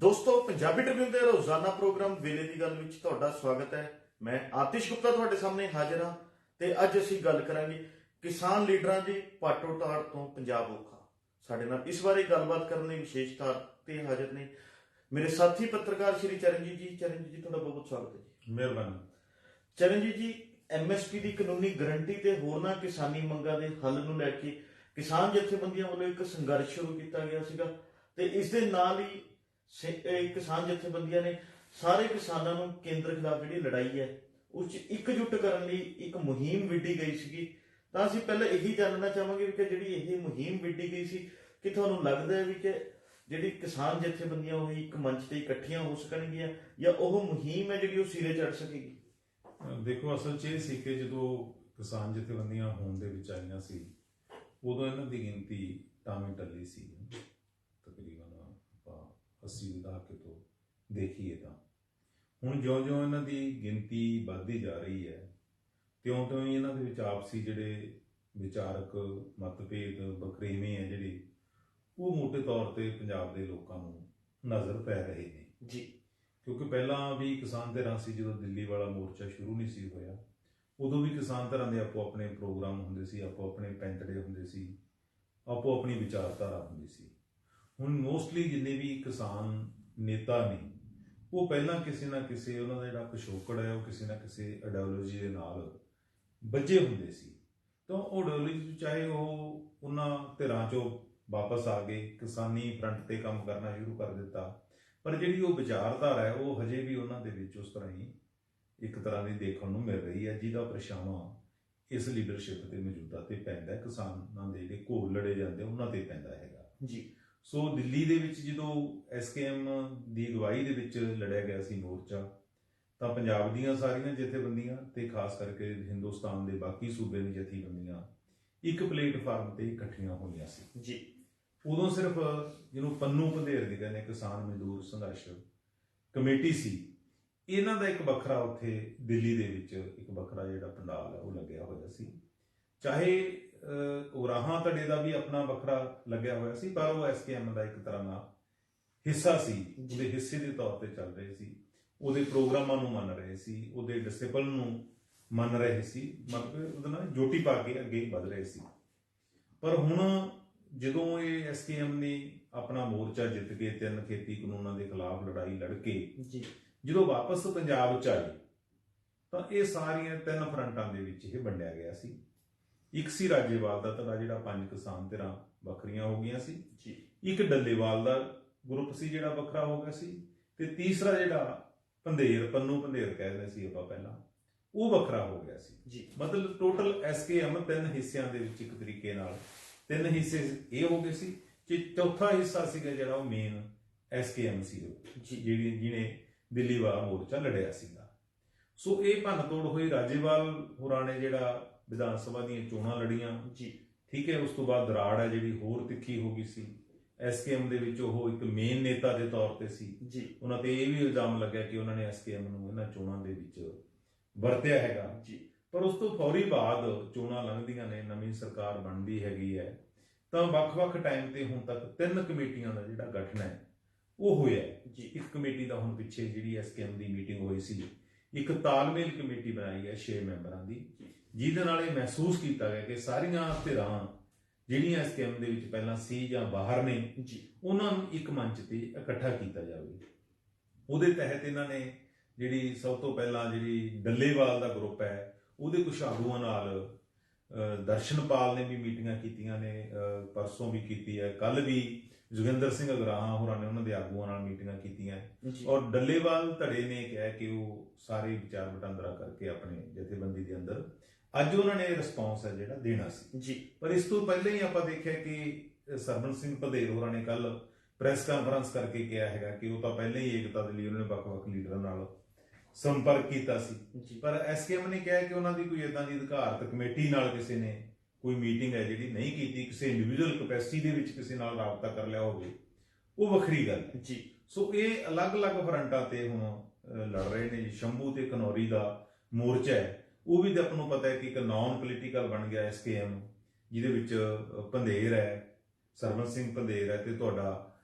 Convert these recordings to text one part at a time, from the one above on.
ਦੋਸਤੋ ਪੰਜਾਬੀ ਟ੍ਰਿਬਿਊਨ ਦੇ ਰੋਜ਼ਾਨਾ ਪ੍ਰੋਗਰਾਮ ਵੇਲੇ ਦੀ ਗੱਲ ਵਿੱਚ ਤੁਹਾਡਾ ਸਵਾਗਤ ਹੈ। ਮੈਂ ਆਤਿਸ਼ ਗੁਪਤਾ ਤੁਹਾਡੇ ਸਾਹਮਣੇ ਹਾਜ਼ਰ ਹਾਂ ਤੇ ਅੱਜ ਅਸੀਂ ਗੱਲ ਕਰਾਂਗੇ ਕਿਸਾਨ ਲੀਡਰਾਂ ਦੀ ਪਾਟੋ ਤਾੜ ਤੋਂ ਪੰਜਾਬ ਔਖਾ। ਸਾਡੇ ਨਾਲ ਇਸ ਬਾਰੇ ਗੱਲਬਾਤ ਕਰਨ ਲਈ ਵਿਸ਼ੇਸ਼ ਤੌਰ ਤੇ ਹਾਜ਼ਰ ਨੇ ਮੇਰੇ ਸਾਥੀ ਪੱਤਰਕਾਰ ਸ਼੍ਰੀ ਚਰਨਜੀਤ ਜੀ। ਚਰਨਜੀਤ ਜੀ ਤੁਹਾਡਾ ਬਹੁਤ ਬਹੁਤ ਸਵਾਗਤ ਹੈ ਜੀ। ਮਿਹਰਬਾਨੀ। ਚਰਨਜੀਤ ਜੀ ਐਮਐਸਪੀ ਦੀ ਕਾਨੂੰਨੀ ਗਰੰਟੀ ਤੇ ਹੋਰਨਾਂ ਕਿਸਾਨੀ ਮੰਗਾਂ ਦੇ ਹੱਲ ਨੂੰ ਲੈ ਕੇ ਕਿਸਾਨ ਜਥੇਬੰਦੀਆਂ ਵੱਲੋਂ ਇੱਕ ਸੰਘਰਸ਼ ਸ਼ੁਰੂ ਕੀਤਾ ਗਿਆ ਸੀਗਾ ਤੇ ਇਸ ਦੇ ਨਾਲ ਹੀ ਸੇ- ਇਹ ਕਿਸਾਨ ਜਥੇਬੰਦੀਆਂ ਨੇ, ਸਾਰੇ ਕਿਸਾਨਾਂ ਨੂੰ ਕੇਂਦਰ ਖਿਲਾਫ ਜਿਹੜੀ ਲੜਾਈ ਹੈ, ਉਸ 'ਚ ਇਕਜੁੱਟ ਕਰਨ ਲਈ ਇੱਕ ਮੁਹਿੰਮ ਵਿੱਢੀ ਗਈ ਸੀਗੀ। ਤਾਂ ਅਸੀਂ ਪਹਿਲਾਂ ਇਹੀ ਜਾਣਨਾ ਚਾਹਾਂਗੇ ਵੀ ਕਿ ਜਿਹੜੀ ਇਹ ਮੁਹਿੰਮ ਵਿੱਢੀ ਗਈ ਸੀ, ਕਿ ਤੁਹਾਨੂੰ ਲੱਗਦਾ ਹੈ ਵੀ ਕਿ ਜਿਹੜੀ ਕਿਸਾਨ ਜਥੇਬੰਦੀਆਂ ਉਹ ਇੱਕ ਮੰਚ ਤੇ ਇਕੱਠੀਆਂ ਹੋ ਸਕਣਗੀਆਂ, ਜਾਂ ਉਹ ਮੁਹਿੰਮ ਹੈ ਜਿਹੜੀ ਉਹ ਸਿਰੇ ਚੜ ਸਕੇਗੀ? ਦੇਖੋ, ਅਸਲ 'ਚ ਇਹ ਸੀ ਕਿ ਜਦੋਂ ਕਿਸਾਨ ਜਥੇਬੰਦੀਆਂ ਹੋਂਦ ਦੇ ਵਿੱਚ ਆਈਆਂ ਸੀ, ਉਦੋਂ ਇਹਨਾਂ ਦੀ ਗਿਣਤੀ ਟਾਵੇਂ ਟੱਲੀ ਸੀ। ਆਪਾਂ 80 ਦੇ ਦਹਾਕੇ ਤੋਂ ਦੇਖੀਏ ਤਾਂ। ਹੁਣ ਜਿਉਂ-ਜਿਉਂ ਇਹਨਾਂ ਦੀ ਗਿਣਤੀ ਵੱਧਦੀ ਜਾ ਰਹੀ ਹੈ ਤਿਉਂ-ਤਿਉਂ ਹੀ ਇਹਨਾਂ ਦੇ ਵਿੱਚ ਆਪਸੀ ਜਿਹੜੇ ਵਿਚਾਰਕ ਮਤਭੇਦ ਬਖਰੇਵੇਂ ਹੈ ਜਿਹੜੇ ਉਹ ਮੋٹے ਤੌਰ ਤੇ ਪੰਜਾਬ ਦੇ ਲੋਕਾਂ ਨੂੰ ਨਜ਼ਰ ਪੈ ਰਹੇ ਨੇ। ਜੀ। ਕਿਉਂਕਿ ਪਹਿਲਾਂ ਵੀ ਕਿਸਾਨ ਧਿਰਾਂ ਸੀ ਜਦੋਂ ਦਿੱਲੀ ਵਾਲਾ ਮੋਰਚਾ ਸ਼ੁਰੂ ਨਹੀਂ ਸੀ ਹੋਇਆ ਉਦੋਂ ਵੀ ਕਿਸਾਨ ਧਿਰਾਂ ਦੇ ਆਪੋ ਆਪਣੇ ਪ੍ਰੋਗਰਾਮ ਹੁੰਦੇ ਸੀ ਆਪੋ ਆਪਣੇ ਪੈਂਤੜੇ ਹੁੰਦੇ ਸੀ ਆਪੋ ਆਪਣੀ ਵਿਚਾਰਧਾਰਾ ਹੁੰਦੀ ਸੀ। ਹੁਣ ਮੋਸਟਲੀ ਜਿੰਨੇ ਵੀ ਕਿਸਾਨ ਨੇਤਾ ਨੇ, ਉਹ ਪਹਿਲਾਂ ਕਿਸੇ ਨਾ ਕਿਸੇ ਉਹਨਾਂ ਦਾ ਜਿਹੜਾ ਪਿਛੋਕੜ ਹੈ, ਉਹ ਕਿਸੇ ਨਾ ਕਿਸੇ ਆਈਡੀਓਲੋਜੀ ਦੇ ਨਾਲ ਬੱਝੇ ਹੁੰਦੇ ਸੀ। ਤਾਂ ਉਹ ਆਈਡੀਓਲੋਜੀ ਚਾਹੇ ਉਹ ਉਹਨਾਂ ਧਿਰਾਂ ਚੋਂ ਵਾਪਸ ਆ ਗਏ, ਕਿਸਾਨੀ ਫਰੰਟ ਤੇ ਕੰਮ ਕਰਨਾ ਸ਼ੁਰੂ ਕਰ ਦਿੱਤਾ, ਪਰ ਜਿਹੜੀ ਉਹ ਵਿਚਾਰਧਾਰਾ ਹੈ, ਉਹ ਹਜੇ ਵੀ ਉਹਨਾਂ ਦੇ ਵਿੱਚ ਉਸ ਤਰ੍ਹਾਂ ਹੀ ਇੱਕ ਤਰ੍ਹਾਂ ਦੀ ਦੇਖਣ ਨੂੰ ਮਿਲ ਰਹੀ ਹੈ, ਜਿਹਦਾ ਪਰਛਾਵਾਂ ਇਸ ਲੀਡਰਸ਼ਿਪ ਤੇ ਮੌਜੂਦਾ ਤੇ ਪੈਂਦਾ ਕਿਸਾਨਾਂ ਦੇ ਜਿਹੜੇ ਘੋਲ ਲੜੇ ਜਾਂਦੇ, ਉਹਨਾਂ ਤੇ ਪੈਂਦਾ ਹੈਗਾ। ਜੀ। ਸੋ ਦਿੱਲੀ ਦੇ ਵਿੱਚ ਜਦੋਂ ਐਸਕੇਐਮ ਦੀ ਅਗਵਾਈ ਦੇ ਵਿੱਚ ਲੜਿਆ ਗਿਆ ਸੀ ਮੋਰਚਾ ਤਾਂ ਪੰਜਾਬ ਦੀਆਂ ਸਾਰੀਆਂ ਜਥੇਬੰਦੀਆਂ ਤੇ ਖਾਸ ਕਰਕੇ ਹਿੰਦੁਸਤਾਨ ਦੇ ਬਾਕੀ ਸੂਬੇ ਦੀਆਂ ਜਥੇਬੰਦੀਆਂ ਇੱਕ ਪਲੇਟਫਾਰਮ ਤੇ ਇਕੱਠੀਆਂ ਹੋਈਆਂ ਸੀ। ਜੀ। ਉਦੋਂ ਸਿਰਫ ਜਿਹਨੂੰ ਪੰਨੂ ਪੰਧੇਰ ਦੀ ਕਹਿੰਦੇ ਕਿਸਾਨ ਮਜ਼ਦੂਰ ਸੰਘਰਸ਼ ਕਮੇਟੀ ਸੀ। ਇਹਨਾਂ ਦਾ ਇੱਕ ਵੱਖਰਾ ਉੱਥੇ ਦਿੱਲੀ ਦੇ ਵਿੱਚ ਇੱਕ ਵੱਖਰਾ ਜਿਹੜਾ ਪੰਡਾਲ ਹੈ ਉਹ ਲੱਗਿਆ ਹੋਇਆ ਸੀ। ਚਾਹੇ ਉਰਾਹਾਂ ਧੜੇ ਦਾ ਵੀ ਆਪਣਾ ਵੱਖਰਾ ਲੱਗਿਆ ਹੋਇਆ ਸੀ ਪਰ ਉਹ ਐਸਕੇਐਮ ਦਾ ਇੱਕ ਤਰ੍ਹਾਂ ਦਾ ਹਿੱਸਾ ਸੀ ਉਹਦੇ ਹਿੱਸੇ ਦੇ ਤੌਰ ਤੇ ਚੱਲ ਰਹੇ ਸੀ। ਉਹਦੇ ਪ੍ਰੋਗਰਾਮਾਂ ਨੂੰ ਮੰਨ ਰਹੇ ਸੀ ਉਹਦੇ ਡਿਸਪਲਿਨ ਨੂੰ ਮੰਨ ਰਹੇ ਸੀ ਮਤਲਬ ਉਹਦੇ ਨਾਲ ਜੋਟੀ ਪਾ ਕੇ ਅੱਗੇ ਵਧ ਰਹੇ ਸੀ। ਪਰ ਹੁਣ ਜਦੋਂ ਇਹ ਐਸਕੇਐਮ ਨੇ ਆਪਣਾ ਮੋਰਚਾ ਜਿੱਤ ਕੇ ਤਿੰਨ ਖੇਤੀ ਕਾਨੂੰਨਾਂ ਦੇ ਖਿਲਾਫ ਲੜਾਈ ਲੜ ਕੇ ਜੀ। ਜਦੋਂ ਵਾਪਸ ਪੰਜਾਬ ਚ ਆਏ ਤਾਂ ਇਹ ਸਾਰੀਆਂ ਤਿੰਨ ਫਰੰਟਾਂ ਦੇ ਵਿੱਚ ਇਹ ਵੰਡਿਆ ਗਿਆ ਸੀ। ਇੱਕ ਸੀ ਰਾਜੇਵਾਲ ਦਾ ਧੜਾ ਜਿਹੜਾ ਪੰਜ ਕਿਸਾਨ ਧਿਰਾਂ ਵੱਖਰੀਆਂ ਹੋ ਗਈਆਂ ਸੀ। ਜੀ। ਇੱਕ ਡੱਲੇਵਾਲ ਦਾ ਗਰੁੱਪ ਸੀ ਜਿਹੜਾ ਵੱਖਰਾ ਹੋ ਗਿਆ ਸੀ ਤੇ ਤੀਸਰਾ ਜਿਹੜਾ ਪੰਧੇਰ ਪੰਨੂ ਪੰਧੇਰ ਕਹਿੰਦੇ ਸੀ ਆਪਾਂ ਪਹਿਲਾਂ ਉਹ ਵੱਖਰਾ ਹੋ ਗਿਆ ਸੀ। ਜੀ। ਮਤਲਬ ਟੋਟਲ ਐਸਕੇਐਮ ਤਿੰਨ ਹਿੱਸਿਆਂ ਦੇ ਵਿੱਚ ਇੱਕ ਤਰੀਕੇ ਨਾਲ ਤਿੰਨ ਹਿੱਸੇ ਇਹ ਹੋ ਗਏ ਸੀ ਤੇ ਚੌਥਾ ਹਿੱਸਾ ਸੀਗਾ ਜਿਹੜਾ ਉਹ ਮੇਨ ਐਸਕੇਐਮ ਸੀ ਜਿਹੜੀ ਜਿਹਨੇ ਦਿੱਲੀ ਵਾਲਾ ਮੋਰਚਾ ਲੜਿਆ ਸੀਗਾ। ਸੋ ਇਹ ਭੰਨ ਤੋੜ ਹੋਈ ਰਾਜੇਵਾਲ ਹੋਰਾਂ ਨੇ ਜਿਹੜਾ ਵਿਧਾਨ ਸਭਾ ਦੀਆਂ ਚੋਣਾਂ ਲੜੀਆਂ। ਜੀ। ਠੀਕ ਹੈ ਉਸ ਤੋਂ ਬਾਅਦ ਦਰਾੜ ਹੈ ਜਿਹੜੀ ਹੋਰ ਤਿੱਖੀ ਹੋ ਗਈ ਸੀ। ਐਸਕੇਐਮ ਦੇ ਵਿੱਚ ਉਹ ਇੱਕ ਮੇਨ ਨੇਤਾ ਦੇ ਤੌਰ ਤੇ ਸੀ। ਜੀ। ਉਹਨਾਂ ਤੇ ਇਹ ਵੀ ਇਲਜ਼ਾਮ ਲੱਗਿਆ ਕਿ ਉਹਨਾਂ ਨੇ ਐਸਕੇਐਮ ਨੂੰ ਇਹਨਾਂ ਚੋਣਾਂ ਦੇ ਵਿੱਚ ਵਰਤਿਆ ਹੈਗਾ। ਜੀ। ਪਰ ਉਸ ਤੋਂ ਫੌਰੀ ਬਾਅਦ ਚੋਣਾਂ ਲੰਘਦੀਆਂ ਨੇ ਨਵੀਂ ਸਰਕਾਰ ਬਣਦੀ ਹੈਗੀ ਹੈ। ਤਾਂ ਵੱਖ-ਵੱਖ ਟਾਈਮ ਤੇ ਹੁਣ ਤੱਕ ਤਿੰਨ ਕਮੇਟੀਆਂ ਦਾ ਜਿਹੜਾ ਗਠਨ ਹੈ ਉਹ ਹੋਇਆ। ਜੀ। ਇੱਕ ਕਮੇਟੀ ਦਾ ਹੁਣ ਪਿੱਛੇ ਜਿਹੜੀ ਐਸਕੇਐਮ ਦੀ ਮੀਟਿੰਗ ਹੋਈ ਸੀ। ਇੱਕ ਤਾਲਮੇਲ ਕਮੇਟੀ ਬਣਾਈ ਹੈ 6 ਮੈਂਬਰਾਂ ਦੀ। ਜਿਹਦੇ ਨਾਲ ਇਹ ਮਹਿਸੂਸ ਕੀਤਾ ਗਿਆ ਕਿ ਸਾਰੀਆਂ ਧਿਰਾਂ ਜਿਹੜੀਆਂ ਐਸਕੇਐਮ ਦੇ ਵਿੱਚ ਪਹਿਲਾਂ ਸੀ ਜਾਂ ਬਾਹਰ ਨੇ ਜੀ। ਉਹਨਾਂ ਨੂੰ ਇੱਕ ਮੰਚ ਤੇ ਇਕੱਠਾ ਕੀਤਾ ਜਾਵੇ। ਉਹਦੇ ਤਹਿਤ ਇਹਨਾਂ ਨੇ ਜਿਹੜੀ ਸਭ ਤੋਂ ਪਹਿਲਾਂ ਜਿਹੜੀ ਡੱਲੇਵਾਲ ਦਾ ਗਰੁੱਪ ਹੈ ਉਹਦੇ ਕੁਝ ਆਗੂਆਂ ਨਾਲ ਦਰਸ਼ਨਪਾਲ ਨੇ ਵੀ ਮੀਟਿੰਗਾਂ ਕੀਤੀਆਂ ਨੇ ਪਰਸੋਂ ਵੀ ਕੀਤੀ ਹੈ। ਕੱਲ ਵੀ ਜੋਗਿੰਦਰ ਸਿੰਘ ਅਗਰਾਹਾਂ ਹੋਰਾਂ ਨੇ ਉਹਨਾਂ ਦੇ ਆਗੂਆਂ ਨਾਲ ਮੀਟਿੰਗਾਂ ਕੀਤੀਆਂ। ਔਰ ਡੱਲੇਵਾਲ ਧੜੇ ਨੇ ਕਿਹਾ ਕਿ ਉਹ ਸਾਰੇ ਵਿਚਾਰ ਵਟਾਂਦਰਾ ਕਰਕੇ ਆਪਣੇ ਜਥੇਬੰਦੀ ਦੇ ਅੰਦਰ ਅੱਜ ਉਹਨਾਂ ਨੇ ਰਿਸਪੌਂਸ ਹੈ ਜਿਹੜਾ ਦੇਣਾ ਸੀ। ਜੀ। ਪਰ ਇਸ ਤੋਂ ਪਹਿਲਾਂ ਹੀ ਆਪਾਂ ਦੇਖਿਆ ਕਿ ਸਰਵਨ ਸਿੰਘ ਭਦੇਰ ਹੋਰਾਂ ਨੇ ਕੱਲ ਪ੍ਰੈਸ ਕਾਨਫਰੰਸ ਕਰਕੇ ਕਿਹਾ ਹੈਗਾ ਕਿ ਉਹ ਤਾਂ ਪਹਿਲਾਂ ਹੀ ਏਕਤਾ ਦੇ ਲਈ ਉਹਨਾਂ ਨੇ ਵੱਖ-ਵੱਖ ਲੀਡਰਾਂ ਨਾਲ ਸੰਪਰਕ ਕੀਤਾ ਸੀ। ਪਰ ਐਸਕੇਐਮ ਨੇ ਕਿਹਾ ਕਿ ਉਹਨਾਂ ਦੀ ਕੋਈ ਇਦਾਂ ਦੀ ਅਧਿਕਾਰਤ ਕਮੇਟੀ ਨਾਲ ਕਿਸੇ ਨੇ ਕੋਈ ਮੀਟਿੰਗ ਹੈ ਜਿਹੜੀ ਨਹੀਂ ਕੀਤੀ ਕਿਸੇ ਇੰਡੀਵਿਜੂਅਲ ਕੈਪੈਸਿਟੀ ਦੇ ਵਿੱਚ ਕਿਸੇ ਨਾਲ ਰਾਬਤਾ ਕਰ ਲਿਆ ਹੋਵੇ ਉਹ ਵੱਖਰੀ ਗੱਲ ਹੈ। ਜੀ। ਸੋ ਇਹ ਅਲੱਗ-ਅਲੱਗ ਫਰੰਟਾਂ ਤੇ ਹੁਣ ਲੜ ਰਹੇ ਨੇ ਜੀ। ਸ਼ੰਭੂ ਤੇ ਕਨੌਰੀ ਦਾ ਮੋਰਚਾ ਹੈ। ਉਹ ਵੀ ਤਾਂ ਆਪਾਂ ਨੂੰ ਪਤਾ ਹੈ ਕਿ ਇੱਕ ਨਾਨ ਪੋਲੀਟੀਕਲ ਬਣ ਗਿਆ ਐਸਕੇਐਮ ਜਿਹਦੇ ਵਿੱਚ ਪੰਧੇਰ ਹੈ ਸਰਵਨ ਸਿੰਘ ਪੰਧੇਰ ਹੈ ਤੇ ਤੁਹਾਡਾ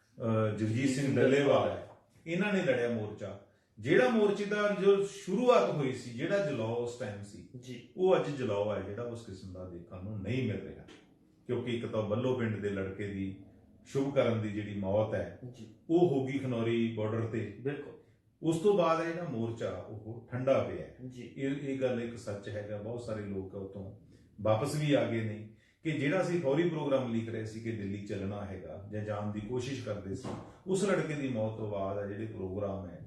ਜਗਜੀਤ ਸਿੰਘ ਡੱਲੇਵਾਲ ਹੈ। ਇਹਨਾਂ ਨੇ ਲੜਿਆ ਮੋਰਚਾ। ਜਿਹੜਾ ਮੋਰਚੇ ਦਾ ਜੋ ਸ਼ੁਰੂਆਤ ਹੋਈ ਸੀ ਜਿਹੜਾ ਜਲਾਓ ਉਸ ਟਾਈਮ ਸੀ ਜੀ। ਉਹ ਅੱਜ ਜਲਾਓ ਹੈ ਜਿਹੜਾ ਉਸ ਕਿਸਮ ਦਾ ਦੇਖਣ ਨੂੰ ਨਹੀਂ ਮਿਲ ਰਿਹਾ। ਕਿਉਂਕਿ ਇੱਕ ਤਾਂ ਬੱਲੋ ਪਿੰਡ ਦੇ ਲੜਕੇ ਦੀ ਸ਼ੁਭ ਕਰਨ ਦੀ ਜਿਹੜੀ ਮੌਤ ਹੈ ਉਹ ਹੋ ਗਈ ਖਨੌਰੀ ਬਾਰਡਰ ਤੇ। ਬਿਲਕੁਲ। ਉਸ ਤੋਂ ਬਾਅਦ ਇਹ ਜਿਹੜਾ ਮੋਰਚਾ ਉਹ ਠੰਡਾ ਪਿਆ। ਜੀ। ਇਹ ਇਹ ਗੱਲ ਇੱਕ ਸੱਚ ਹੈਗਾ ਬਹੁਤ ਸਾਰੇ ਲੋਕ ਉਤੋਂ ਵਾਪਸ ਵੀ ਆ ਗਏ ਨੇ ਕਿ ਜਿਹੜਾ ਅਸੀਂ ਫੌਰੀ ਪ੍ਰੋਗਰਾਮ ਲਿਖ ਰਹੇ ਸੀ ਕਿ ਦਿੱਲੀ ਚੱਲਣਾ ਹੈਗਾ ਜਾਂ ਜਾਣ ਦੀ ਕੋਸ਼ਿਸ਼ ਕਰਦੇ ਸੀ ਉਸ ਲੜਕੇ ਦੀ ਮੌਤ ਤੋਂ ਬਾਅਦ ਆ ਜਿਹੜੇ ਪ੍ਰੋਗਰਾਮ ਹੈ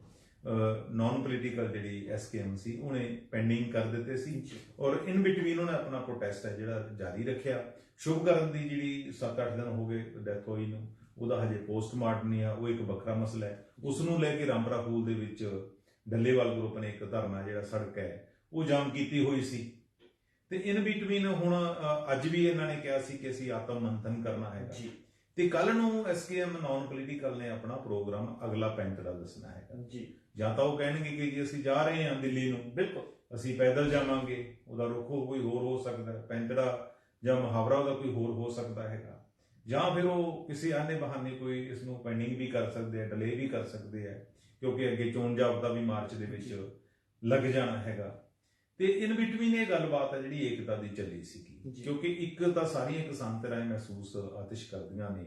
ਨਾਨ ਪੋਲੀਟੀਕਲ ਜਿਹੜੀ ਐਸਕੇਐਮ ਸੀ ਉਹਨੇ ਪੈਂਡਿੰਗ ਕਰ ਦਿੱਤੇ ਸੀ। ਔਰ ਇਨ ਬਿਟਵੀਨ ਉਹਨੇ ਆਪਣਾ ਪ੍ਰੋਟੈਸਟ ਹੈ ਜਿਹੜਾ ਜਾਰੀ ਰੱਖਿਆ। ਸ਼ੁਭਕਰਨ ਦੀ ਜਿਹੜੀ 7-8 ਦਿਨ ਹੋ ਗਏ ਡੈਥ ਹੋਈ ਨੂੰ। ਉਹਦਾ ਹਜੇ ਪੋਸਟਮਾਰਟਮ ਨਹੀਂ ਆ ਉਹ ਇੱਕ ਵੱਖਰਾ ਮਸਲਾ ਹੈ। ਉਸ ਨੂੰ ਲੈ ਕੇ ਰਾਮਪੁਰਾ ਫੂਲ ਦੇ ਵਿੱਚ ਡੱਲੇਵਾਲ ਗਰੁੱਪ ਨੇ ਇੱਕ ਧਰਨਾ ਜਿਹੜਾ ਸੜਕ ਹੈ ਉਹ ਜਾਮ ਕੀਤੀ ਹੋਈ ਸੀ। ਤੇ ਇਨ ਬਿਟਵੀਨ ਹੁਣ ਅੱਜ ਵੀ ਇਹਨਾਂ ਨੇ ਕਿਹਾ ਸੀ ਕਿ ਅਸੀਂ ਆਤਮ ਮੰਥਨ ਕਰਨਾ ਹੈਗਾ। ਜੀ। ਤੇ ਕੱਲ ਨੂੰ ਐਸਕੇਐਮ ਨਾਨ ਪੋਲੀਟੀਕਲ ਨੇ ਆਪਣਾ ਪ੍ਰੋਗਰਾਮ ਅਗਲਾ ਪੈਂਟ ਦਾ ਦੱਸਣਾ ਹੈਗਾ। ਜੀ। ਜਾਂ ਤਾਂ ਉਹ ਕਹਿਣਗੇ ਕਿ ਜੀ ਅਸੀਂ ਜਾ ਰਹੇ ਹਾਂ ਦਿੱਲੀ ਨੂੰ। ਬਿਲਕੁਲ। ਅਸੀਂ ਪੈਦਲ ਜਾਵਾਂਗੇ ਉਹਦਾ ਰੁਖ ਕੋਈ ਹੋਰ ਹੋ ਸਕਦਾ ਹੈ ਪੈਂਤੜਾ ਜਾਂ ਮੁਹਾਵਰਾ ਉਹਦਾ ਕੋਈ ਹੋਰ ਹੋ ਸਕਦਾ ਹੈਗਾ। ਜਾਂ ਫਿਰ ਉਹ ਕਿਸੇ ਆਨੇ ਬਹਾਨੇ ਕੋਈ ਇਸ ਨੂੰ ਪੈਂਡਿੰਗ ਵੀ ਕਰ ਸਕਦੇ ਆ ਡਿਲੇ ਵੀ ਕਰ ਸਕਦੇ ਆ ਕਿਉਂਕਿ ਅੱਗੇ ਚੋਣ ਜਾਬਤਾ ਵੀ ਮਾਰਚ ਦੇ ਵਿੱਚ ਲੱਗ ਜਾਣਾ ਹੈਗਾ। ਤੇ ਇਨ ਬਿਟਵੀਨ ਇਹ ਗੱਲਬਾਤ ਹੈ ਜਿਹੜੀ ਏਕਤਾ ਦੀ ਚੱਲੀ ਜੀ। ਕਿਉਂਕਿ ਇੱਕ ਤਾਂ ਸਾਰੀਆਂ ਕਿਸਾਨ ਤਰ੍ਹਾਂ ਮਹਿਸੂਸ ਆਤਿਸ਼ ਕਰਦੀਆਂ ਨੇ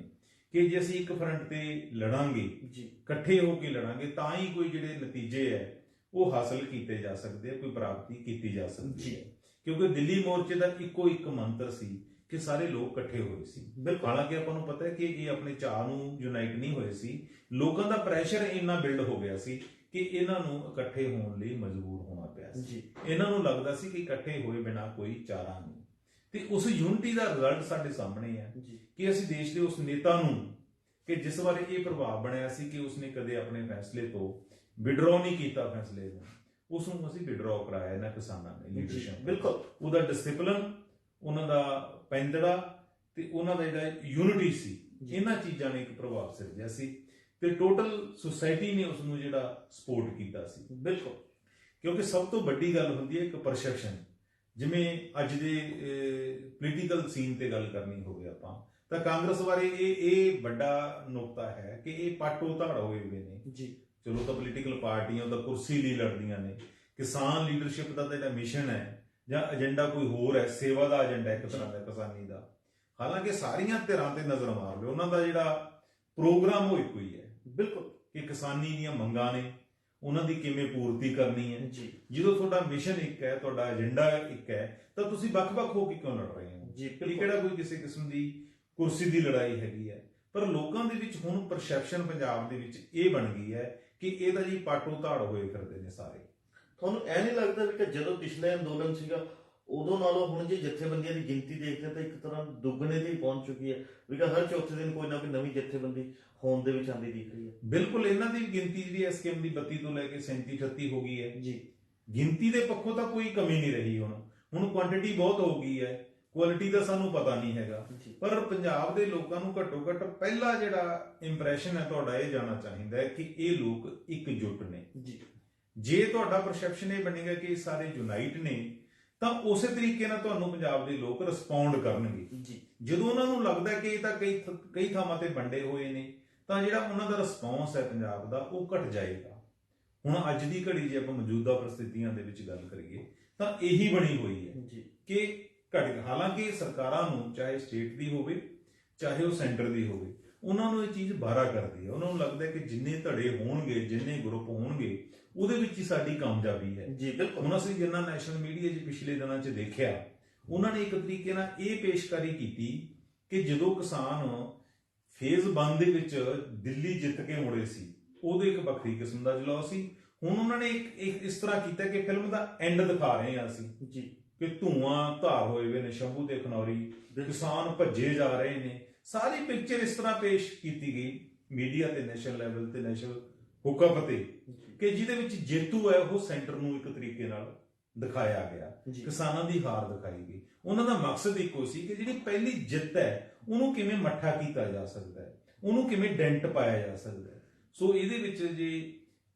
ਕਿ ਜੇ ਅਸੀਂ ਇੱਕ ਫਰੰਟ ਤੇ ਲੜਾਂਗੇ ਇਕੱਠੇ ਹੋ ਕੇ ਲੜਾਂਗੇ ਤਾਂ ਹੀ ਕੋਈ ਜਿਹੜੇ ਨਤੀਜੇ ਹੈ ਉਹ ਹਾਸਲ ਕੀਤੇ ਜਾ ਸਕਦੇ ਆ ਕੋਈ ਪ੍ਰਾਪਤੀ ਕੀਤੀ ਜਾ ਸਕਦੀ। ਹੈ। ਕਿਉਂਕਿ ਦਿੱਲੀ ਮੋਰਚੇ ਦਾ ਇੱਕੋ ਇੱਕ ਮੰਤਰ ਸੀ ਕਿ ਸਾਰੇ ਲੋਕ ਇਕੱਠੇ ਹੋਏ ਸੀ। ਬਿਲਕੁਲ। ਹਾਲਾਂਕਿ ਆਪਾਂ ਨੂੰ ਪਤਾ ਹੈ ਕਿ ਇਹ ਆਪਣੇ ਚਾਹ ਨੂੰ ਯੂਨਾਈਟ ਨਹੀਂ ਹੋਏ ਸੀ ਲੋਕਾਂ ਦਾ ਪ੍ਰੈਸ਼ਰ ਇੰਨਾ ਬਿਲਡ ਹੋ ਗਿਆ ਸੀ ਕਿ ਇਹਨਾਂ ਨੂੰ ਇਕੱਠੇ ਹੋਣ ਲਈ ਮਜਬੂਰ ਹੋਣਾ ਪਿਆ ਸੀ। ਜੀ। ਇਹਨਾਂ ਨੂੰ ਲੱਗਦਾ ਸੀ ਕਿ ਇਕੱਠੇ ਹੋਏ ਬਿਨਾ ਕੋਈ ਚਾਰਾ ਨਹੀਂ। ਤੇ ਉਸ ਯੂਨਿਟੀ ਦਾ ਰਿਜ਼ਲਟ ਸਾਡੇ ਸਾਹਮਣੇ ਹੈ ਕਿ ਅਸੀਂ ਦੇਸ਼ ਦੇ ਉਸ ਨੇਤਾ ਨੂੰ ਕਿ ਜਿਸ ਬਾਰੇ ਇਹ ਪ੍ਰਭਾਵ ਬਣਿਆ ਸੀ ਕਿ ਉਸਨੇ ਕਦੇ ਆਪਣੇ ਫੈਸਲੇ ਤੋਂ ਵਿਡਰੋ ਨਹੀਂ ਕੀਤਾ ਫੈਸਲੇ ਨੂੰ ਉਸ ਨੂੰ ਅਸੀਂ ਵਿਡਰੋ ਕਰਾਇਆ ਇਹਨਾਂ ਕਿਸਾਨਾਂ ਨੇ ਲੀਡਰਸ਼ਿਪ ਬਿਲਕੁਲ। ਉਹਦਾ ਡਿਸਪਲਿਨ ਉਹਨਾਂ ਦਾ ਪੈਂਦੜਾ ਤੇ ਉਹਨਾਂ ਦਾ ਜਿਹੜਾ ਯੂਨਿਟੀ ਸੀ। ਇਹਨਾਂ ਚੀਜ਼ਾਂ ਨੇ ਇੱਕ ਪ੍ਰਭਾਵ ਸਿਰਜਿਆ ਸੀ ਤੇ ਟੋਟਲ ਸੁਸਾਇਟੀ ਨੇ ਉਸ ਨੂੰ ਜਿਹੜਾ ਸਪੋਰਟ ਕੀਤਾ ਸੀ। ਬਿਲਕੁਲ। ਕਿਉਂਕਿ ਸਭ ਤੋਂ ਵੱਡੀ ਗੱਲ ਹੁੰਦੀ ਹੈ ਇੱਕ ਪਰਸੈਪਸ਼ਨ ਜਿਵੇਂ ਅੱਜ ਦੇ ਪੋਲੀਟੀਕਲ ਸੀਨ ਤੇ ਗੱਲ ਕਰਨੀ ਹੋਵੇ ਆਪਾਂ ਤਾਂ ਕਾਂਗਰਸ ਬਾਰੇ ਇਹ ਇਹ ਵੱਡਾ ਨੁਕਤਾ ਹੈ ਕਿ ਇਹ ਪਾਟੋ ਧਾੜ ਹੋਏ ਹੋਏ ਨੇ। ਜੀ। ਚਲੋ ਤਾਂ ਪੋਲੀਟੀਕਲ ਪਾਰਟੀਆਂ ਤਾਂ ਕੁਰਸੀ ਲਈ ਲੜਦੀਆਂ ਨੇ। ਕਿਸਾਨ ਲੀਡਰਸ਼ਿਪ ਦਾ ਤਾਂ ਜਿਹੜਾ ਮਿਸ਼ਨ ਹੈ ਜਾਂ ਏਜੰਡਾ ਕੋਈ ਹੋਰ ਹੈ ਸੇਵਾ ਦਾ ਏਜੰਡਾ ਇੱਕ ਤਰ੍ਹਾਂ ਦਾ ਕਿਸਾਨੀ ਦਾ। ਹਾਲਾਂਕਿ ਸਾਰੀਆਂ ਧਿਰਾਂ ਤੇ ਨਜ਼ਰ ਮਾਰ ਲਿਓ ਉਹਨਾਂ ਦਾ ਜਿਹੜਾ ਪ੍ਰੋਗਰਾਮ ਉਹ ਇੱਕੋ ਹੀ ਹੈ। ਬਿਲਕੁਲ। ਕਿ ਕਿਸਾਨੀ ਦੀਆਂ ਮੰਗਾਂ ਨੇ ਉਹਨਾਂ ਦੀ ਕਿਵੇਂ ਪੂਰਤੀ ਕਰਨੀ ਹੈ। ਜੀ। ਜਦੋਂ ਤੁਹਾਡਾ ਮਿਸ਼ਨ ਇੱਕ ਹੈ ਤੁਹਾਡਾ ਏਜੰਡਾ ਇੱਕ ਹੈ ਤਾਂ ਤੁਸੀਂ ਵੱਖ-ਵੱਖ ਹੋ ਕੇ ਕਿਉਂ ਲੜ ਰਹੇ ਹੋ? ਜੀ ਇਹ ਕਿਹੜਾ ਕੋਈ ਕਿਸੇ ਕਿਸਮ ਦੀ ਕੁਰਸੀ ਦੀ ਲੜਾਈ ਹੈਗੀ ਹੈ? ਪਰ ਲੋਕਾਂ ਦੇ ਵਿੱਚ ਹੁਣ ਪਰਸੈਪਸ਼ਨ ਪੰਜਾਬ ਦੇ ਵਿੱਚ ਇਹ ਬਣ ਗਈ ਹੈ ਕਿ ਇਹ ਤਾਂ ਜੀ ਪਾਟੋ ਧਾੜ ਹੋਏ ਫਿਰਦੇ ਨੇ ਸਾਰੇ। ਤੁਹਾਨੂੰ ਐ ਨਹੀਂ ਲੱਗਦਾ ਵੀ ਕਿ ਜਦੋਂ ਪਿਛਲੇ ਅੰਦੋਲਨ ਸੀਗਾ ਉਦੋਂ ਨਾਲੋਂ ਹੁਣ ਜੇ ਜਥੇਬੰਦੀਆਂ ਦੀ ਗਿਣਤੀ ਦੇਖਦੇ ਤਾਂ ਇੱਕ ਤਰ੍ਹਾਂ ਦੁੱਗਣੇ ਤੇ ਪਹੁੰਚ ਚੁੱਕੀ ਹੈ ਵੀ ਕਿ ਹਰ ਚੌਥੇ ਦਿਨ ਕੋਈ ਨਾ ਕੋਈ ਨਵੀਂ ਜਥੇਬੰਦੀ ਹੋਂਦ ਦੇ ਵਿੱਚ ਆਉਂਦੀ ਦਿਖ ਰਹੀ ਹੈ। ਬਿਲਕੁਲ ਇਹਨਾਂ ਦੀ ਗਿਣਤੀ ਜਿਹੜੀ ਐਸਕੇਐਮ ਦੀ 32 ਤੋਂ ਲੈ ਕੇ 37 38 ਹੋ ਗਈ ਹੈ। ਜੀ। ਗਿਣਤੀ ਦੇ ਪੱਖੋਂ ਤਾਂ ਕੋਈ ਕਮੀ ਨਹੀਂ ਰਹੀ ਹੁਣ। ਹੁਣ ਕੁਆਂਟੀਟੀ ਬਹੁਤ ਹੋ ਗਈ ਹੈ ਕੁਆਲਿਟੀ ਦਾ ਸਾਨੂੰ ਪਤਾ ਨਹੀਂ ਹੈਗਾ। ਪਰ ਪੰਜਾਬ ਦੇ ਲੋਕਾਂ ਨੂੰ ਘੱਟੋ ਘੱਟ ਪਹਿਲਾ ਜਿਹੜਾ ਇੰਪ੍ਰੈਸ਼ਨ ਹੈ ਤੁਹਾਡਾ ਇਹ ਜਾਣਾ ਚਾਹੀਦਾ ਹੈ ਕਿ ਇਹ ਲੋਕ ਇਕਜੁੱਟ ਨੇ। ਜੀ। ਜੇ ਤੁਹਾਡਾ ਪਰਸੈਪਸ਼ਨ ਇਹ ਬਣੇਗਾ ਕਿ ਇਹ ਸਾਰੇ ਯੂਨਾਈਟ ਨੇ ਤਾਂ ਉਸੇ ਤਰੀਕੇ ਨਾਲ ਤੁਹਾਨੂੰ ਪੰਜਾਬ ਦੇ ਲੋਕ ਰਿਸਪੌਂਡ ਕਰਨਗੇ। ਜੀ। ਜਦੋਂ ਉਹਨਾਂ ਨੂੰ ਲੱਗਦਾ ਕਿ ਇਹ ਤਾਂ ਕਈ ਕਈ ਥਾਵਾਂ ਤੇ ਵੰਡੇ ਹੋਏ ਨੇ ਤਾਂ ਜਿਹੜਾ ਉਹਨਾਂ ਦਾ ਰਿਸਪੌਂਸ ਹੈ ਪੰਜਾਬ ਦਾ ਉਹ ਘਟ ਜਾਏਗਾ। ਹੁਣ ਅੱਜ ਦੀ ਘੜੀ ਜੇ ਆਪਾਂ ਮੌਜੂਦਾ ਪਰਿਸਥਿਤੀਆਂ ਦੇ ਵਿੱਚ ਗੱਲ ਕਰੀਏ ਤਾਂ ਇਹੀ ਬਣੀ ਹੋਈ ਹੈ ਜੀ। ਕਿ ਘਟ ਹਾਲਾਂਕਿ ਸਰਕਾਰਾਂ ਨੂੰ ਚਾਹੇ ਸਟੇਟ ਦੀ ਹੋਵੇ ਚਾਹੇ ਉਹ ਸੈਂਟਰ ਦੀ ਹੋਵੇ ਉਹਨਾਂ ਨੂੰ ਇਹ ਚੀਜ਼ ਬਾਰਾ ਕਰਦੀ ਹੈ। ਉਹਨਾਂ ਨੂੰ ਲੱਗਦਾ ਹੈ ਕਿ ਜਿੰਨੇ ਧੜੇ ਹੋਣਗੇ ਜਿੰਨੇ ਗਰੁੱਪ ਹੋਣਗੇ ਉਹਦੇ ਵਿੱਚ ਹੀ ਸਾਡੀ ਕਾਮਯਾਬੀ ਹੈ। ਜੀ ਬਿਲਕੁਲ। ਹੁਣ ਅਸੀਂ ਜਿੰਨਾ ਨੈਸ਼ਨਲ ਮੀਡੀਆ 'ਚ ਪਿਛਲੇ ਦਿਨਾਂ 'ਚ ਦੇਖਿਆ ਉਹਨਾਂ ਨੇ ਇੱਕ ਤਰੀਕੇ ਨਾਲ ਇਹ ਪੇਸ਼ਕਾਰੀ ਕੀਤੀ ਕਿ ਜਦੋਂ ਕਿਸਾਨ ਫੇਜ਼ 1 ਦੇ ਵਿੱਚ ਦਿੱਲੀ ਜਿੱਤ ਕੇ ਮੁੜੇ ਸੀ ਉਹਦੇ ਇੱਕ ਵੱਖਰੀ ਕਿਸਮ ਦਾ ਜਲਾਅ ਸੀ। ਹੁਣ ਉਹਨਾਂ ਨੇ ਇੱਕ ਇਸ ਤਰ੍ਹਾਂ ਕੀਤਾ ਕਿ ਫਿਲਮ ਦਾ ਐਂਡ ਦਿਖਾ ਰਹੇ ਹਾਂ ਅਸੀਂ। ਜੀ। ਕਿ ਧੂਆਂ ਧਾਰ ਹੋਏ ਹੋਏ ਨੇ ਸ਼ੰਭੂ ਤੇ ਖਨੌਰੀ। ਕਿਸਾਨ ਭੱਜੇ ਜਾ ਰਹੇ ਨੇ। ਸਾਰੀ ਪਿਕਚਰ ਇਸ ਤਰ੍ਹਾਂ ਪੇਸ਼ ਕੀਤੀ ਗਈ ਮੀਡੀਆ ਤੇ ਨੈਸ਼ਨਲ ਲੈਵਲ ਤੇ ਨੈਸ਼ਨਲ ਹੁਕਮ ਤੇ ਕਿ ਜਿਹਦੇ ਵਿੱਚ ਜੇਤੂ ਹੈ ਉਹ ਸੈਂਟਰ ਨੂੰ ਇੱਕ ਤਰੀਕੇ ਨਾਲ ਦਿਖਾਇਆ ਗਿਆ। ਕਿਸਾਨਾਂ ਦੀ ਹਾਰ ਦਿਖਾਈ ਗਈ। ਉਹਨਾਂ ਦਾ ਮਕਸਦ ਇੱਕੋ ਸੀ ਕਿ ਜਿਹੜੀ ਪਹਿਲੀ ਜਿੱਤ ਹੈ ਉਹਨੂੰ ਕਿਵੇਂ ਮੱਠਾ ਕੀਤਾ ਜਾ ਸਕਦਾ ਹੈ ਉਹਨੂੰ ਕਿਵੇਂ ਡੈਂਟ ਪਾਇਆ ਜਾ ਸਕਦਾ ਹੈ। ਸੋ ਇਹਦੇ ਵਿੱਚ ਜੇ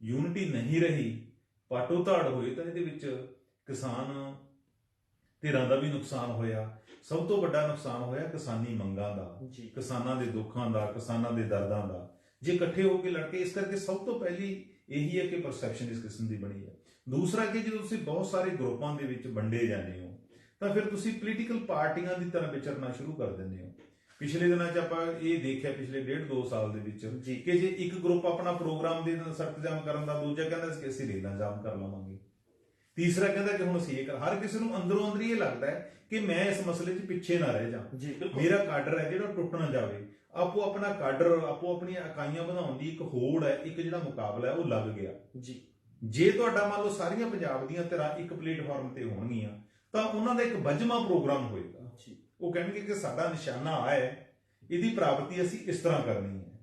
ਯੂਨਿਟੀ ਨਹੀਂ ਰਹੀ ਪਾਟੋ ਧਾੜ ਹੋਏ ਤਾਂ ਇਹਦੇ ਵਿੱਚ ਕਿਸਾਨ ਧਿਰਾਂ ਦਾ ਵੀ ਨੁਕਸਾਨ ਹੋਇਆ। ਸਭ ਤੋਂ ਵੱਡਾ ਨੁਕਸਾਨ ਹੋਇਆ ਕਿਸਾਨੀ ਮੰਗਾਂ ਦਾ ਜੀ। ਕਿਸਾਨਾਂ ਦੇ ਦੁੱਖਾਂ ਦਾ ਕਿਸਾਨਾਂ ਦੇ ਦਰਦਾਂ ਦਾ। ਜੇ ਇਕੱਠੇ ਹੋ ਕੇ ਲੜ ਕੇ ਇਸ ਕਰਕੇ ਸਭ ਤੋਂ ਪਹਿਲੀ ਇਹੀ ਹੈ ਕਿ ਪਰਸੈਪਸ਼ਨ ਇਸ ਕਿਸਮ ਦੀ ਬਣੀ ਹੈ। ਦੂਸਰਾ ਕਿ ਜਦੋਂ ਤੁਸੀਂ ਬਹੁਤ ਸਾਰੇ ਗਰੁੱਪਾਂ ਦੇ ਵਿੱਚ ਵੰਡੇ ਜਾਂਦੇ ਹੋ ਤਾਂ ਫਿਰ ਤੁਸੀਂ ਪੋਲੀਟੀਕਲ ਪਾਰਟੀਆਂ ਦੀ ਤਰ੍ਹਾਂ ਵਿਚਰਨਾ ਸ਼ੁਰੂ ਕਰ ਦਿੰਦੇ ਹੋ। ਪਿਛਲੇ ਦਿਨਾਂ 'ਚ ਆਪਾਂ ਇਹ ਦੇਖਿਆ ਪਿਛਲੇ ਡੇਢ ਦੋ ਸਾਲ ਦੇ ਵਿੱਚ। ਕਿ ਜੇ ਇੱਕ ਗਰੁੱਪ ਆਪਣਾ ਪ੍ਰੋਗਰਾਮ ਦੇ ਸੜਕ ਜਾਮ ਕਰਨ ਦਾ ਦੂਜਾ ਕਹਿੰਦਾ ਸੀ ਕਿ ਅਸੀਂ ਰੇਲਾਂ ਜਾਮ ਕਰ ਲਵਾਂਗੇ। ਤੀਸਰਾ ਕਹਿੰਦਾ ਕਿ ਹੁਣ ਅਸੀਂ ਇਹ ਕਰ ਹਰ ਕਿਸੇ ਨੂੰ ਅੰਦਰੋਂ ਅੰਦਰ ਹੀ ਇਹ ਲੱਗਦਾ ਹੈ ਕਿ ਮੈਂ ਇਸ ਮਸਲੇ 'ਚ ਪਿੱਛੇ ਨਾ ਰਹਿ ਜਾ ਜੀ ਬਿਲਕੁਲ। ਮੇਰਾ ਕਾਡਰ ਹੈ ਜਿਹੜਾ ਟੁੱਟ ਨਾ ਜਾਵੇ। ਆਪੋ ਆਪਣਾ ਕਾਡਰ ਆਪੋ ਆਪਣੀਆਂ ਇਕਾਈਆਂ ਵਧਾਉਣ ਦੀ ਇੱਕ ਹੋੜ ਹੈ ਇੱਕ ਜਿਹੜਾ ਮੁਕਾਬਲਾ ਹੈ ਉਹ ਲੱਗ ਗਿਆ। ਜੀ। ਜੇ ਤੁਹਾਡਾ ਮੰਨ ਲਓ ਸਾਰੀਆਂ ਪੰਜਾਬ ਦੀਆਂ ਧਿਰਾਂ ਇੱਕ ਪਲੇਟਫਾਰਮ ਤੇ ਹੋਣਗੀਆਂ ਤਾਂ ਉਹਨਾਂ ਦਾ ਇੱਕ ਵੱਜਵਾਂ ਪ੍ਰੋਗਰਾਮ ਹੋਏਗਾ। ਜੀ। ਉਹ ਕਹਿਣਗੇ ਕਿ ਸਾਡਾ ਨਿਸ਼ਾਨਾ ਆ ਹੈ ਇਹਦੀ ਪ੍ਰਾਪਤੀ ਅਸੀਂ ਇਸ ਤਰ੍ਹਾਂ ਕਰਨੀ ਹੈ।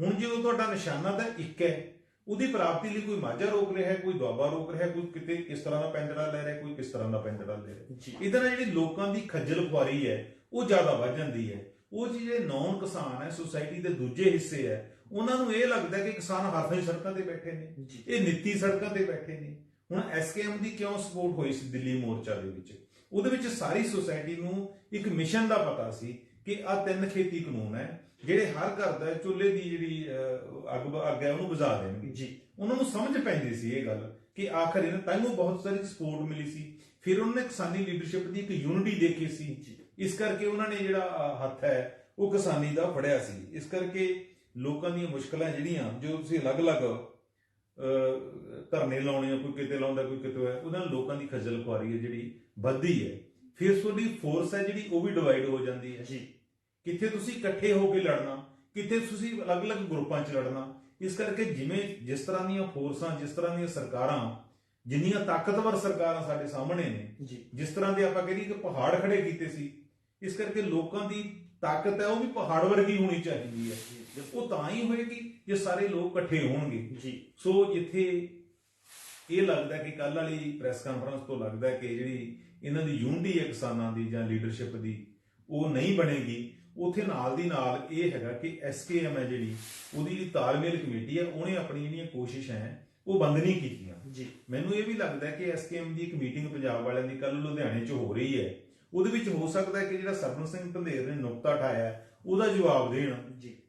ਹੁਣ ਜਦੋਂ ਤੁਹਾਡਾ ਨਿਸ਼ਾਨਾ ਤਾਂ ਇੱਕ ਹੈ ਉਹਦੀ ਪ੍ਰਾਪਤੀ ਲਈ ਕੋਈ ਮਾਝਾ ਰੋਕ ਰਿਹਾ ਹੈ ਕੋਈ ਦੁਆਬਾ ਰੋਕ ਰਿਹਾ ਹੈ ਕੋਈ ਕਿਤੇ ਇਸ ਤਰ੍ਹਾਂ ਦਾ ਪੈਂਜੜਾ ਲੈ ਰਿਹਾ ਕੋਈ ਕਿਸ ਤਰ੍ਹਾਂ ਦਾ ਪੈਂਜੜਾ ਲੈ ਰਿਹਾ। ਇਹਦੇ ਨਾਲ ਜਿਹੜੀ ਲੋਕਾਂ ਦੀ ਖੱਜਲ ਖੁਆਰੀ ਹੈ ਉਹ ਜ਼ਿਆਦਾ ਵੱਧ ਜਾਂਦੀ ਹੈ। ਉਹ ਜਿਹੜੇ ਨੌਨ ਕਿਸਾਨ ਹੈ ਸੋਸਾਇਟੀ ਦੇ ਦੂਜੇ ਹਿੱਸੇ ਹੈ ਉਹਨਾਂ ਨੂੰ ਇਹ ਲੱਗਦਾ ਕਿ ਕਿਸਾਨ ਹਰ ਥਾਂ ਸੜਕਾਂ ਤੇ ਬੈਠੇ ਨੇ। ਇਹ ਨੀਤੀ ਸੜਕਾਂ ਤੇ ਬੈਠੇ ਨੇ। ਹੁਣ ਐਸਕੇਐਮ ਦੀ ਕਿਉਂ ਸਪੋਰਟ ਹੋਈ ਸੀ ਦਿੱਲੀ ਮੋਰਚਾ ਦੇ ਵਿੱਚ? ਉਹਦੇ ਵਿੱਚ ਸਾਰੀ ਸੋਸਾਇਟੀ ਨੂੰ ਇੱਕ ਮਿਸ਼ਨ ਦਾ ਪਤਾ ਸੀ ਕਿ ਆ ਤਿੰਨ ਖੇਤੀ ਕਾਨੂੰਨ ਹੈ ਜਿਹੜੇ ਹਰ ਘਰ ਦਾ ਚੁੱਲ੍ਹੇ ਦੀ ਜਿਹੜੀ ਅਹ, ਅੱਗ ਅੱਗ ਹੈ ਉਹਨੂੰ ਬੁਝਾ ਦੇਣਗੇ। ਜੀ। ਉਹਨਾਂ ਨੂੰ ਸਮਝ ਪੈਂਦੀ ਸੀ ਇਹ ਗੱਲ ਕਿ ਆਖਰ ਇਹਨਾਂ ਤੈਨੂੰ ਬਹੁਤ ਸਾਰੀ ਸਪੋਰਟ ਮਿਲੀ ਸੀ। ਫਿਰ ਉਹਨਾਂ ਨੇ ਕਿਸਾਨੀ ਲੀਡਰਸ਼ਿਪ ਦੀ ਇੱਕ ਯੂਨਿਟੀ ਦੇਖੀ ਸੀ। ਇਸ ਕਰਕੇ ਉਹਨਾਂ ਨੇ ਜਿਹੜਾ ਅਹ, ਹੱਥ ਹੈ ਉਹ ਕਿਸਾਨੀ ਦਾ ਫੜਿਆ ਸੀ। ਇਸ ਕਰਕੇ ਲੋਕਾਂ ਦੀਆਂ ਮੁਸ਼ਕਲਾਂ ਜਿਹੜੀਆਂ ਜੋ ਤੁਸੀਂ ਅਲੱਗ-ਅਲੱਗ ਅਹ, ਧਰਨੇ ਲਾਉਣੇ ਆ ਕੋਈ ਕਿਤੇ ਲਾਉਂਦਾ ਕੋਈ ਕਿਤੇ ਹੈ ਉਹਨਾਂ ਨਾਲ ਲੋਕਾਂ ਦੀ ਖੱਜਲ ਖੁਆਰੀ ਹੈ ਜਿਹੜੀ ਵੱਧਦੀ ਹੈ। ਫਿਰ ਤੁਹਾਡੀ ਫੋਰਸ ਹੈ ਜਿਹੜੀ ਉਹ ਵੀ ਡਿਵਾਈਡ ਹੋ ਜਾਂਦੀ ਹੈ। ਜੀ। ਕਿੱਥੇ ਤੁਸੀਂ ਇਕੱਠੇ ਹੋ ਕੇ ਲੜਨਾ ਕਿੱਥੇ ਤੁਸੀਂ ਅਲੱਗ-ਅਲੱਗ ਗਰੁੱਪਾਂ 'ਚ ਲੜਨਾ ਇਸ ਕਰਕੇ ਜਿਵੇਂ ਜਿਸ ਤਰ੍ਹਾਂ ਦੀਆਂ ਫੋਰਸਾਂ ਜਿਸ ਤਰ੍ਹਾਂ ਦੀਆਂ ਸਰਕਾਰਾਂ ਜਿੰਨੀਆਂ ਤਾਕਤਵਰ ਸਰਕਾਰਾਂ ਸਾਡੇ ਸਾਹਮਣੇ ਨੇ ਜਿਸ ਤਰ੍ਹਾਂ ਦੇ ਆਪਾਂ ਕਹਿੰਦੇ ਕਿ ਪਹਾੜ ਖੜੇ ਕੀਤੇ ਸੀ ਇਸ ਕਰਕੇ ਲੋਕਾਂ ਦੀ ਤਾਕਤ ਹੈ ਉਹ ਵੀ ਪਹਾੜ ਵਰਗੀ ਹੋਣੀ ਚਾਹੀਦੀ ਹੈ। ਉਹ ਤਾਂ ਹੀ ਹੋਏਗੀ ਜੇ ਸਾਰੇ ਲੋਕ ਇਕੱਠੇ ਹੋਣਗੇ। ਜੀ। ਸੋ ਜਿੱਥੇ ਇਹ ਲੱਗਦਾ ਕਿ ਕੱਲ ਵਾਲੀ ਪ੍ਰੈਸ ਕਾਨਫਰੰਸ ਤੋਂ ਲੱਗਦਾ ਕਿ ਜਿਹੜੀ ਇਹਨਾਂ ਦੀ ਯੂਨਿਟੀ ਹੈ ਕਿਸਾਨਾਂ ਦੀ ਜਾਂ ਲੀਡਰਸ਼ਿਪ ਦੀ ਉਹ ਨਹੀਂ ਬਣੇਗੀ ਉਥੇ ਨਾਲ ਦੀ ਨਾਲ ਇਹ ਹੈਗਾ ਕਿ ਐਸਕੇਐਮ ਹੈ ਜਿਹੜੀ ਉਹਦੀ ਜਿਹੜੀ ਤਾਲਮੇਲ ਕਮੇਟੀ ਹੈ ਉਹਨੇ ਆਪਣੀ ਜਿਹੜੀਆਂ ਕੋਸ਼ਿਸ਼ਾਂ ਹੈ ਉਹ ਬੰਦ ਨਹੀਂ ਕੀਤੀਆਂ। ਜੀ। ਮੈਨੂੰ ਇਹ ਵੀ ਲੱਗਦਾ ਹੈ ਕਿ ਐਸਕੇਐਮ ਦੀ ਇੱਕ ਮੀਟਿੰਗ ਪੰਜਾਬ ਵਾਲਿਆਂ ਦੀ ਕੱਲ ਲੁਧਿਆਣੇ 'ਚ ਹੋ ਰਹੀ ਹੈ। ਉਹਦੇ ਵਿੱਚ ਹੋ ਸਕਦਾ ਕਿ ਜਿਹੜਾ ਸਰਵਨ ਸਿੰਘ ਧੰਦੇਰ ਨੇ ਨੁਕਤਾ ਠਾਇਆ ਉਹਦਾ ਜਵਾਬ ਦੇਣ।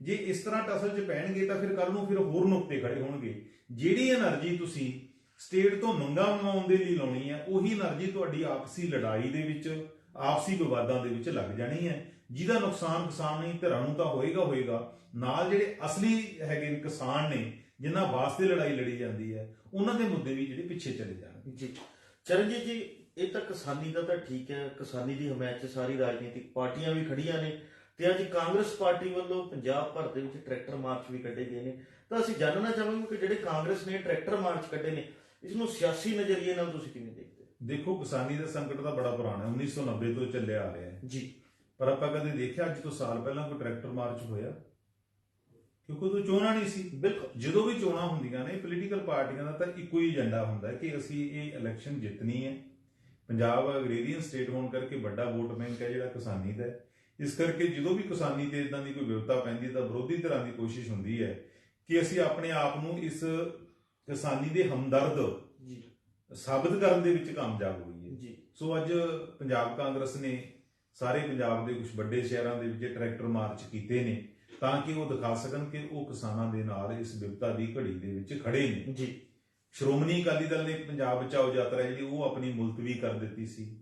ਜੇ। ਇਸ ਤਰ੍ਹਾਂ ਟਸਲ 'ਚ ਪੈਣਗੇ ਤਾਂ ਫਿਰ ਕੱਲ ਨੂੰ ਫਿਰ ਹੋਰ ਨੁਕਤੇ ਖੜੇ ਹੋਣਗੇ। ਜਿਹੜੀ એનર્ਜੀ ਤੁਸੀਂ ਸਟੇਟ ਤੋਂ ਮੰਗਾ ਮੰਗਾਉਣ ਦੇ ਲਈ ਲਾਉਣੀ ਹੈ ਉਹੀ એનર્ਜੀ ਤੁਹਾਡੀ ਆਪਸੀ ਲੜਾਈ ਦੇ ਵਿੱਚ ਆਪਸੀ ਵਿਵਾਦਾਂ ਦੇ ਵਿੱਚ ਲੱਗ ਜਾਣੀ ਹੈ। ਜਿਹਦਾ ਨੁਕਸਾਨ ਕਿਸਾਨ ਨਹੀਂ ਧਿਰਾਂ ਨੂੰ ਤਾਂ ਹੋਏਗਾ ਹੋਏਗਾ। ਨਾਲ ਜਿਹੜੇ ਅਸਲੀ ਹੈਗੇ ਕਿਸਾਨ ਨੇ ਜਿਨ੍ਹਾਂ ਵਾਸਤੇ ਲੜਾਈ ਲੜੀ ਜਾਂਦੀ ਹੈ ਉਹਨਾਂ ਦੇ ਮੁੱਦੇ ਵੀ ਜਿਹੜੇ ਪਿੱਛੇ ਚਲੇ ਜਾਣਗੇ। ਜੀ। ਚਰਨਜੀਤ ਜੀ ਇਹ ਤਾਂ ਕਿਸਾਨੀ ਦਾ ਤਾਂ ਠੀਕ ਹੈ ਕਿਸਾਨੀ ਦੀ ਹਮਾਇਤ 'ਚ ਸਾਰੀ ਰਾਜਨੀਤਿਕ ਪਾਰਟੀਆਂ ਵੀ ਖੜੀਆਂ ਨੇ। ਤੇ ਅੱਜ ਕਾਂਗਰਸ ਪਾਰਟੀ ਵੱਲੋਂ ਪੰਜਾਬ ਭਰ ਦੇ ਵਿੱਚ ਟਰੈਕਟਰ ਮਾਰਚ ਵੀ ਕੱਢੇ ਗਏ ਨੇ। ਤਾਂ ਅਸੀਂ ਜਾਣਨਾ ਚਾਹਾਂਗੇ ਕਿ ਜਿਹੜੇ ਕਾਂਗਰਸ ਨੇ ਟਰੈਕਟਰ ਮਾਰਚ ਕੱਢੇ ਨੇ ਇਸ ਨੂੰ ਸਿਆਸੀ ਨਜ਼ਰੀਏ ਨਾਲ ਤੁਸੀਂ ਕਿਵੇਂ ਦੇਖਦੇ ਹੋ? ਦੇਖੋ ਕਿਸਾਨੀ ਦਾ ਸੰਕਟ ਤਾਂ ਬੜਾ ਪੁਰਾਣਾ ਹੈ 1990 ਤੋਂ ਚੱਲਿਆ ਆ ਰਿਹਾ ਹੈ। ਜੀ। ਪਰ ਆਪਾਂ ਕਦੇ ਦੇਖਿਆ ਅੱਜ ਤੋਂ ਸਾਲ ਪਹਿਲਾਂ ਕੋਈ ਟਰੈਕਟਰ ਮਾਰਚ ਹੋਇਆ? ਕਿਉਂਕਿ ਉਦੋਂ ਚੋਣਾਂ ਨਹੀਂ ਸੀ। ਬਿਲਕੁਲ। ਜਦੋਂ ਵੀ ਚੋਣਾਂ ਹੁੰਦੀਆਂ ਨੇ ਪੋਲੀਟੀਕਲ ਪਾਰਟੀਆਂ ਦਾ ਤਾਂ ਇੱਕੋ ਹੀ ਏਜੰਡਾ ਹੁੰਦਾ ਕਿ ਅਸੀਂ ਇਹ ਇਲੈਕਸ਼ਨ ਜਿੱਤਣੀ ਹੈ। ਪੰਜਾਬ ਅਗਰੇਰੀਅਨ ਸਟੇਟ ਹੋਣ ਕਰਕੇ ਵੱਡਾ ਵੋਟ ਬੈਂਕ ਹੈ ਜਿਹੜਾ ਕਿਸਾਨੀ ਦਾ ਹੈ। ਇਸ ਕਰਕੇ ਜਦੋਂ ਵੀ ਕਿਸਾਨੀ ਤੇ ਇਦਾਂ ਦੀ ਕੋਈ ਵਿਵਤਾ ਪੈਂਦੀ ਹੈ ਤਾਂ ਵਿਰੋਧੀ ਧਿਰਾਂ ਦੀ ਕੋਸ਼ਿਸ਼ ਹੁੰਦੀ ਹੈ ਕਿ ਅਸੀਂ ਆਪਣੇ ਆਪ ਨੂੰ ਇਸ ਕਿਸਾਨੀ ਦੇ ਹਮਦਰਦ ਜੀ। ਸਾਬਤ ਕਰਨ ਦੇ ਵਿੱਚ ਕਾਮਯਾਬ ਹੋਈਏ। ਜੀ। ਸੋ ਅੱਜ ਪੰਜਾਬ ਕਾਂਗਰਸ ਨੇ ਸਾਰੇ ਪੰਜਾਬ ਦੇ ਕੁਝ ਵੱਡੇ ਸ਼ਹਿਰਾਂ ਦੇ ਵਿੱਚ ਟਰੈਕਟਰ ਮਾਰਚ ਕੀਤੇ ਨੇ ਤਾਂ ਕਿ ਉਹ ਦਿਖਾ ਸਕਣ ਕਿ ਉਹ ਕਿਸਾਨਾਂ ਦੇ ਨਾਲ ਇਸ ਵਿਪਤਾ ਦੀ ਘੜੀ ਦੇ ਵਿੱਚ ਖੜੇ ਨੇ। ਜੀ। ਸ਼੍ਰੋਮਣੀ ਅਕਾਲੀ ਦਲ ਨੇ ਪੰਜਾਬ ਬਚਾਓ ਯਾਤਰਾ ਜਿਹੜੀ ਉਹ ਆਪਣੀ ਮੁਲਤਵੀ ਕਰ ਦਿੱਤੀ ਸੀ।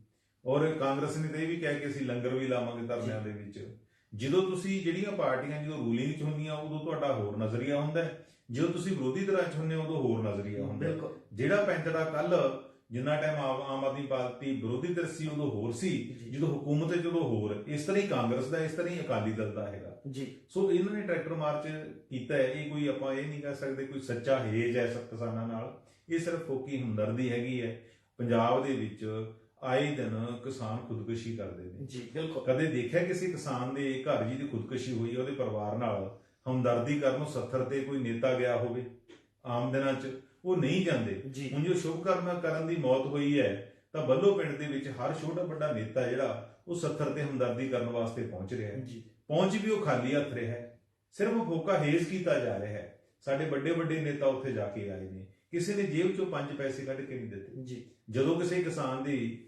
ਔਰ ਕਾਂਗਰਸ ਨੇ ਤਾਂ ਇਹ ਵੀ ਕਿਹਾ ਕਿ ਅਸੀਂ ਲੰਗਰ ਵੀ ਲਾਵਾਂਗੇ ਧਰਨਿਆਂ ਦੇ ਵਿੱਚ। ਜਦੋਂ ਤੁਸੀਂ ਜਿਹੜੀਆਂ ਪਾਰਟੀਆਂ ਜਦੋਂ ਰੂਲਿੰਗ 'ਚ ਹੁੰਦੀਆਂ ਉਦੋਂ ਤੁਹਾਡਾ ਹੋਰ ਨਜ਼ਰੀਆ ਹੁੰਦਾ ਹੈ। ਜਦੋਂ ਤੁਸੀਂ ਵਿਰੋਧੀ ਧਿਰਾਂ 'ਚ ਹੁੰਦੇ ਹੋ ਉਦੋਂ ਹੋਰ ਨਜ਼ਰੀਆ ਹੁੰਦਾ ਹੈ। ਬਿਲਕੁਲ। ਜਿਹੜਾ ਪੈਂਤੜਾ ਕੱਲ ਜਿੰਨਾ ਟਾਈਮ ਆਮ ਆਮ ਆਦਮੀ ਪਾਰਟੀ ਵਿਰੋਧੀ ਧਿਰ ਸੀ ਉਦੋਂ ਹੋਰ ਸੀ। ਜਦੋਂ ਹਕੂਮਤ ਹੈ ਜਦੋਂ ਹੋਰ। ਇਸ ਤਰ੍ਹਾਂ ਹੀ ਕਾਂਗਰਸ ਦਾ ਇਸ ਤਰ੍ਹਾਂ ਹੀ ਅਕਾਲੀ ਦਲ ਦਾ ਹੈਗਾ। ਜੀ। ਸੋ ਇਹਨਾਂ ਨੇ ਟਰੈਕਟਰ ਮਾਰਚ ਕੀਤਾ ਹੈ। ਇਹ ਕੋਈ ਆਪਾਂ ਇਹ ਨਹੀਂ ਕਹਿ ਸਕਦੇ ਕੋਈ ਸੱਚਾ ਹੇਜ ਹੈ ਸਭ ਕਿਸਾਨਾਂ ਨਾਲ। ਇਹ ਸਿਰਫ ਫੋਕੀ ਹਮਦਰਦੀ ਹੈਗੀ ਹੈ। ਪੰਜਾਬ ਦੇ ਵਿੱਚ ਆਏ ਦਿਨ ਕਿਸਾਨ ਖੁਦਕੁਸ਼ੀ ਕਰਦੇ ਨੇ। ਜੀ ਬਿਲਕੁਲ। ਕਦੇ ਦੇਖਿਆ ਕਿਸੇ ਕਿਸਾਨ ਦੇ ਘਰ ਜੀ ਦੀ ਖੁਦਕੁਸ਼ੀ ਹੋਈ ਉਹਦੇ ਪਰਿਵਾਰ ਨਾਲ ਹਮਦਰਦੀ ਕਰਨ ਨੂੰ ਸੱਥਰ ਤੇ ਕੋਈ ਨੇਤਾ ਗਿਆ ਹੋਵੇ? ਆਮ ਦਿਨਾਂ 'ਚ ਉਹ ਨਹੀਂ ਜਾਂਦੇ। ਹੁਣ ਜੋ ਸ਼ੁਭ ਕਰਮ ਕਰਨ ਦੀ ਮੌਤ ਹੋਈ ਹੈ ਤਾਂ ਬੱਲੋ ਪਿੰਡ ਦੇ ਵਿੱਚ ਹਰ ਛੋਟਾ ਵੱਡਾ ਨੇਤਾ ਜਿਹੜਾ ਉਹ ਸੱਥਰ ਤੇ ਹਮਦਰਦੀ ਕਰਨ ਵਾਸਤੇ ਪਹੁੰਚ ਰਿਹਾ ਹੈ। ਪਹੁੰਚ ਵੀ ਉਹ ਖਾਲੀ ਹੱਥ ਰਿਹਾ ਹੈ। ਸਿਰਫ ਫੋਕਾ ਹੇਜ਼ ਕੀਤਾ ਜਾ ਰਿਹਾ ਹੈ। ਸਾਡੇ ਵੱਡੇ ਵੱਡੇ ਨੇਤਾ ਉੱਥੇ ਜਾ ਕੇ ਆਏ ਨੇ। ਕਿਸੇ ਨੇ ਜੇਬ ਚੋਂ 5 ਪੈਸੇ ਕੱਢ ਕੇ ਨਹੀਂ ਦਿੱਤੇ। ਜੀ। ਜਦੋਂ ਕਿਸੇ ਕਿਸਾਨ ਦੀ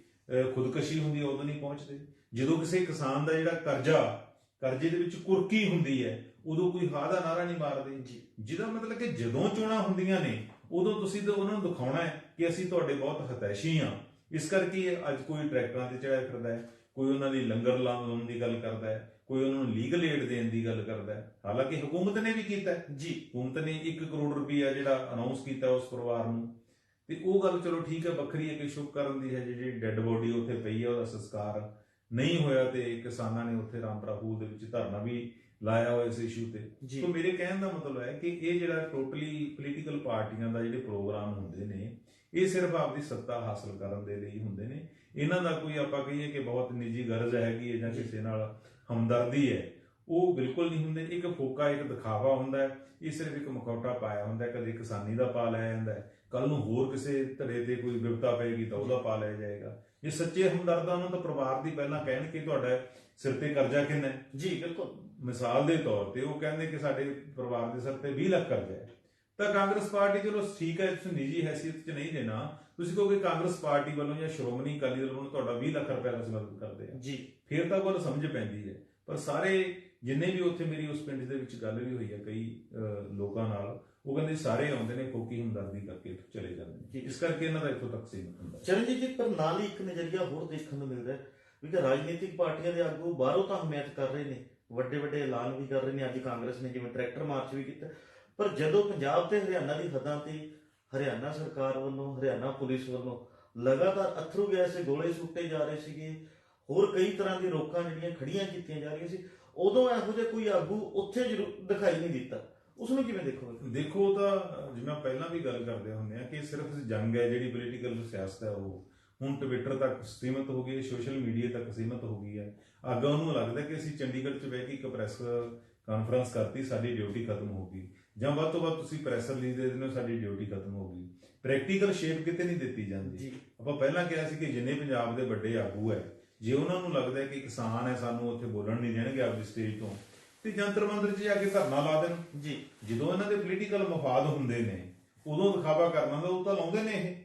ਖੁਦਕੁਸ਼ੀ ਹੁੰਦੀ ਹੈ ਉਦੋਂ ਨਹੀਂ ਪਹੁੰਚਦੇ। ਜਦੋਂ ਕਿਸੇ ਕਿਸਾਨ ਦਾ ਜਿਹੜਾ ਕਰਜ਼ਾ ਕਰਜ਼ੇ ਦੇ ਵਿੱਚ ਕੁਰਕੀ ਹੁੰਦੀ ਹੈ ਉਦੋਂ ਕੋਈ ਹਾਂ ਦਾ ਨਾਰਾ ਨਹੀਂ ਮਾਰਦੇ। ਜੀ। ਜਿਹਦਾ ਮਤਲਬ ਕਿ ਜਦੋਂ ਚੋਣਾਂ ਹੁੰਦੀਆਂ ਨੇ ਉਦੋਂ ਤੁਸੀਂ ਤਾਂ ਉਹਨਾਂ ਨੂੰ ਦਿਖਾਉਣਾ ਹੈ ਕਿ ਅਸੀਂ ਤੁਹਾਡੇ ਬਹੁਤ ਹਤੈਸ਼ੀ ਆ ਇਸ ਕਰਕੇ ਅੱਜ ਕੋਈ ਟਰੈਕਟਰਾਂ ਤੇ ਚੜਿਆ ਫਿਰਦਾ ਹੈ ਕੋਈ ਉਹਨਾਂ ਦੀ ਲੰਗਰ ਲਾਉਣ ਦੀ ਗੱਲ ਕਰਦਾ ਹੈ ਕੋਈ ਉਹਨਾਂ ਨੂੰ ਲੀਗਲ ਏਡ ਦੇਣ ਦੀ ਗੱਲ ਕਰਦਾ ਹੈ। ਹਾਲਾਂਕਿ ਹਕੂਮਤ ਨੇ ਵੀ ਕੀਤਾ ਜੀ। ਹਕੂਮਤ ਨੇ 1 ਕਰੋੜ ਰੁਪਈਆ ਜਿਹੜਾ ਅਨਾਉਂਸ ਕੀਤਾ ਉਸ ਪਰਿਵਾਰ ਨੂੰ। ਤੇ ਉਹ ਗੱਲ ਚਲੋ ਠੀਕ ਹੈ ਵੱਖਰੀ ਹੈ ਕਿ ਸ਼ੁਭ ਕਰਨ ਦੀ ਹੈ ਜਿਹੜੀ ਡੈੱਡ ਬੋਡੀ ਉੱਥੇ ਪਈ ਹੈ ਉਹਦਾ ਸੰਸਕਾਰ ਨਹੀਂ ਹੋਇਆ ਤੇ ਕਿਸਾਨਾਂ ਨੇ ਉੱਥੇ ਰਾਮਪੁਰਾ ਫੂਲ ਦੇ ਵਿੱਚ ਧਰਨਾ ਵੀ ਲਾਇਆ ਹੋਇਆ ਇਸ ਇਸ਼ੂ ਤੇ। ਸੋ ਮੇਰੇ ਕਹਿਣ ਦਾ ਮਤਲਬ ਹੈ ਕਿ ਇਹ ਜਿਹੜਾ ਟੋਟਲੀ ਪੋਲੀਟੀਕਲ ਪਾਰਟੀਆਂ ਦਾ ਜਿਹੜੇ ਪ੍ਰੋਗਰਾਮ ਹੁੰਦੇ ਨੇ ਇਹ ਸਿਰਫ ਆਪਦੀ ਸੱਤਾ ਹਾਸਲ ਕਰਨ ਦੇ ਲਈ ਹੁੰਦੇ ਨੇ। ਇਹਨਾਂ ਦਾ ਕੋਈ ਆਪਾਂ ਕਹੀਏ ਕਿ ਬਹੁਤ ਨਿੱਜੀ ਗਰਜ ਹੈਗੀ ਹੈ ਜਾਂ ਜੀ। ਕਿਸੇ ਨਾਲ ਹਮਦਰਦੀ ਹੈ ਉਹ ਬਿਲਕੁਲ ਨਹੀਂ ਹੁੰਦੇ। ਇੱਕ ਫੋਕਾ ਇੱਕ ਦਿਖਾਵਾ ਹੁੰਦਾ ਹੈ। ਇਹ ਸਿਰਫ ਇੱਕ ਮਖੌਟਾ ਪਾਇਆ ਹੁੰਦਾ ਹੈ। ਕਦੇ ਕਿਸਾਨੀ ਦਾ ਪਾ ਲਿਆ ਜਾਂਦਾ ਹੈ। ਕੱਲ ਨੂੰ ਹੋਰ ਕਿਸੇ ਧੜੇ ਤੇ ਕੋਈ ਵਿਪਤਾ ਪਏਗੀ ਤਾਂ ਉਹਦਾ ਪਾ ਲਿਆ ਜਾਏਗਾ। ਜੇ ਸੱਚੇ ਹਮਦਰਦਾਂ ਨੂੰ ਤਾਂ ਪਰਿਵਾਰ ਦੀ ਪਹਿਲਾਂ ਕਹਿਣ ਕਿ ਤੁਹਾਡਾ ਸਿਰ ਤੇ ਕਰਜ਼ਾ ਕਿੰਨਾ ਹੈ? ਜੀ ਬਿਲਕੁਲ। ਮਿਸਾਲ ਦੇ ਤੌਰ ਤੇ ਉਹ ਕਹਿੰਦੇ ਕਿ ਸਾਡੇ ਪਰਿਵਾਰ ਦੇ ਸਿਰ ਤੇ 20 ਲੱਖ ਕਰਜ਼ਾ ਹੈ। ਤਾਂ ਕਾਂਗਰਸ ਪਾਰਟੀ ਚਲੋ ਠੀਕ ਹੈ ਤੁਸੀਂ ਨਿੱਜੀ ਹੈਸੀਅਤ 'ਚ ਨਹੀਂ ਦੇਣਾ। ਤੁਸੀਂ ਕਹੋਗੇ ਕਾਂਗਰਸ ਪਾਰਟੀ ਵੱਲੋਂ ਜਾਂ ਸ਼੍ਰੋਮਣੀ ਅਕਾਲੀ ਦਲ ਵੱਲੋਂ ਤੁਹਾਡਾ 20 ਲੱਖ ਰੁਪਏ ਦਾ ਮਦਦ ਕਰਦੇ ਆ। ਜੀ। ਫਿਰ ਤਾਂ ਗੱਲ ਸਮਝ ਪੈਂਦੀ ਹੈ। ਪਰ ਸਾਰੇ ਜਿੰਨੇ ਵੀ ਉੱਥੇ ਮੇਰੀ ਉਸ ਪਿੰਡ ਦੇ ਵਿੱਚ ਗੱਲ ਵੀ ਹੋਈ ਹੈ ਕਈ ਲੋਕਾਂ ਨਾਲ ਉਹ ਕਹਿੰਦੇ ਸਾਰੇ ਆਉਂਦੇ ਨੇ ਫੋਕੀ ਹਮਦਰਦੀ ਕਰਕੇ ਚਲੇ ਜਾਂਦੇ। ਨੇ। ਇਸ ਕਰਕੇ ਇਹਨਾਂ ਦਾ ਇੱਥੋਂ ਤੱਕ ਸੀਮਿਤ ਹੁੰਦਾ। ਚਰਨਜੀਤ ਜੀ ਪਰ ਨਾਲ ਹੀ ਇੱਕ ਨਜ਼ਰੀਆ ਹੋਰ ਦੇਖਣ ਨੂੰ ਮਿਲਦਾ ਹੈ ਵੀ ਕਿ ਰਾਜਨੀਤਿਕ ਪਾਰਟੀਆਂ ਦੇ ਆਗੂ ਬਾਹਰੋਂ ਤਾਂ ਹਮਾਇਤ ਕਰ ਰਹੇ ਨੇ। ਵੱਡੇ ਵੱਡੇ ਐਲਾਨ ਵੀ ਕਰ ਰਹੇ ਨੇ। ਅੱਜ ਕਾਂਗਰਸ ਨੇ ਜਿਵੇਂ ਟਰੈਕਟਰ ਮਾਰਚ ਵੀ ਕੀਤਾ। ਪਰ ਜਦੋਂ ਪੰਜਾਬ ਤੇ ਹਰਿਆਣਾ ਦੀ ਹੱਦਾਂ ਤੇ ਹਰਿਆਣਾ ਸਰਕਾਰ ਵੱਲੋਂ, ਹਰਿਆਣਾ ਪੁਲਿਸ ਵੱਲੋਂ ਲਗਾਤਾਰ ਅਥਰੂ ਗੈਸ ਦੇ ਗੋਲੇ ਸੁੱਟੇ ਜਾ ਰਹੇ ਸੀਗੇ, ਹੋਰ ਕਈ ਤਰ੍ਹਾਂ ਦੀ ਰੋਕਾਂ ਜਿਹੜੀਆਂ ਖੜੀਆਂ ਕੀਤੀਆਂ ਜਾ ਰਹੀਆਂ ਸੀ, ਉਦੋਂ ਇਹੋ ਜਿਹਾ ਕੋਈ ਆਗੂ ਉੱਥੇ ਜ਼ਰੂਰ ਦਿਖਾਈ ਨਹੀਂ ਦਿੱਤਾ। ਉਸ ਨੂੰ ਕਿਵੇਂ ਦੇਖੋਗੇ? ਦੇਖੋ ਤਾਂ ਜਿਵੇਂ ਪਹਿਲਾਂ ਵੀ ਗੱਲ ਕਰਦੇ ਹੁੰਦੇ ਆ ਕਿ ਸਿਰਫ ਜੰਗ ਹੈ ਜਿਹੜੀ ਪੋਲੀਟੀਕਲ ਸਿਆਸਤ ਹੈ ਉਹ। ਹੁਣ ਟਵਿੱਟਰ ਤੱਕ ਸੀਮਤ ਹੋ ਗਈ ਹੈ ਸੋਸ਼ਲ ਮੀਡੀਆ ਤੱਕ ਸੀਮਤ ਹੋ ਗਈ ਹੈ। ਅੱਗੇ ਉਹਨੂੰ ਲੱਗਦਾ ਕਿ ਅਸੀਂ ਚੰਡੀਗੜ੍ਹ 'ਚ ਬਹਿ ਕੇ ਇੱਕ ਪ੍ਰੈਸ ਕਾਨਫਰੰਸ ਕਰਤੀ ਸਾਡੀ ਡਿਊਟੀ ਖਤਮ ਹੋ ਗਈ। ਜਾਂ ਵੱਧ ਤੋਂ ਵੱਧ ਤੁਸੀਂ ਪ੍ਰੈਸ ਰਿਲੀਜ਼ ਦੇ ਦਿੰਦੇ ਹੋ ਸਾਡੀ ਡਿਊਟੀ ਖਤਮ ਹੋ ਗਈ। ਪ੍ਰੈਕਟੀਕਲ ਸ਼ੇਪ ਕਿਤੇ ਨਹੀਂ ਦਿੱਤੀ ਜਾਂਦੀ। ਆਪਾਂ ਪਹਿਲਾਂ ਕਿਹਾ ਸੀ ਕਿ ਜਿੰਨੇ ਪੰਜਾਬ ਦੇ ਵੱਡੇ ਆਗੂ ਹੈ ਜੇ ਉਹਨਾਂ ਨੂੰ ਲੱਗਦਾ ਹੈ ਕਿ ਕਿਸਾਨ ਹੈ ਸਾਨੂੰ ਉੱਥੇ ਬੋਲਣ ਨਹੀਂ ਦੇਣਗੇ ਆਪਦੀ ਸਟੇਜ ਤੋਂ ਤੇ ਜੰਤਰ ਮੰਤਰ 'ਚ ਜਾ ਕੇ ਧਰਨਾ ਲਾ ਦੇਣ। ਜੀ। ਜਦੋਂ ਇਹਨਾਂ ਦੇ ਪੋਲੀਟੀਕਲ ਮਫਾਦ ਹੁੰਦੇ ਨੇ ਉਦੋਂ ਦਿਖਾਵਾ ਕਰਨਾ ਦਾ ਉਹ ਤਾਂ ਲਾਉਂਦੇ ਨੇ ਇਹ।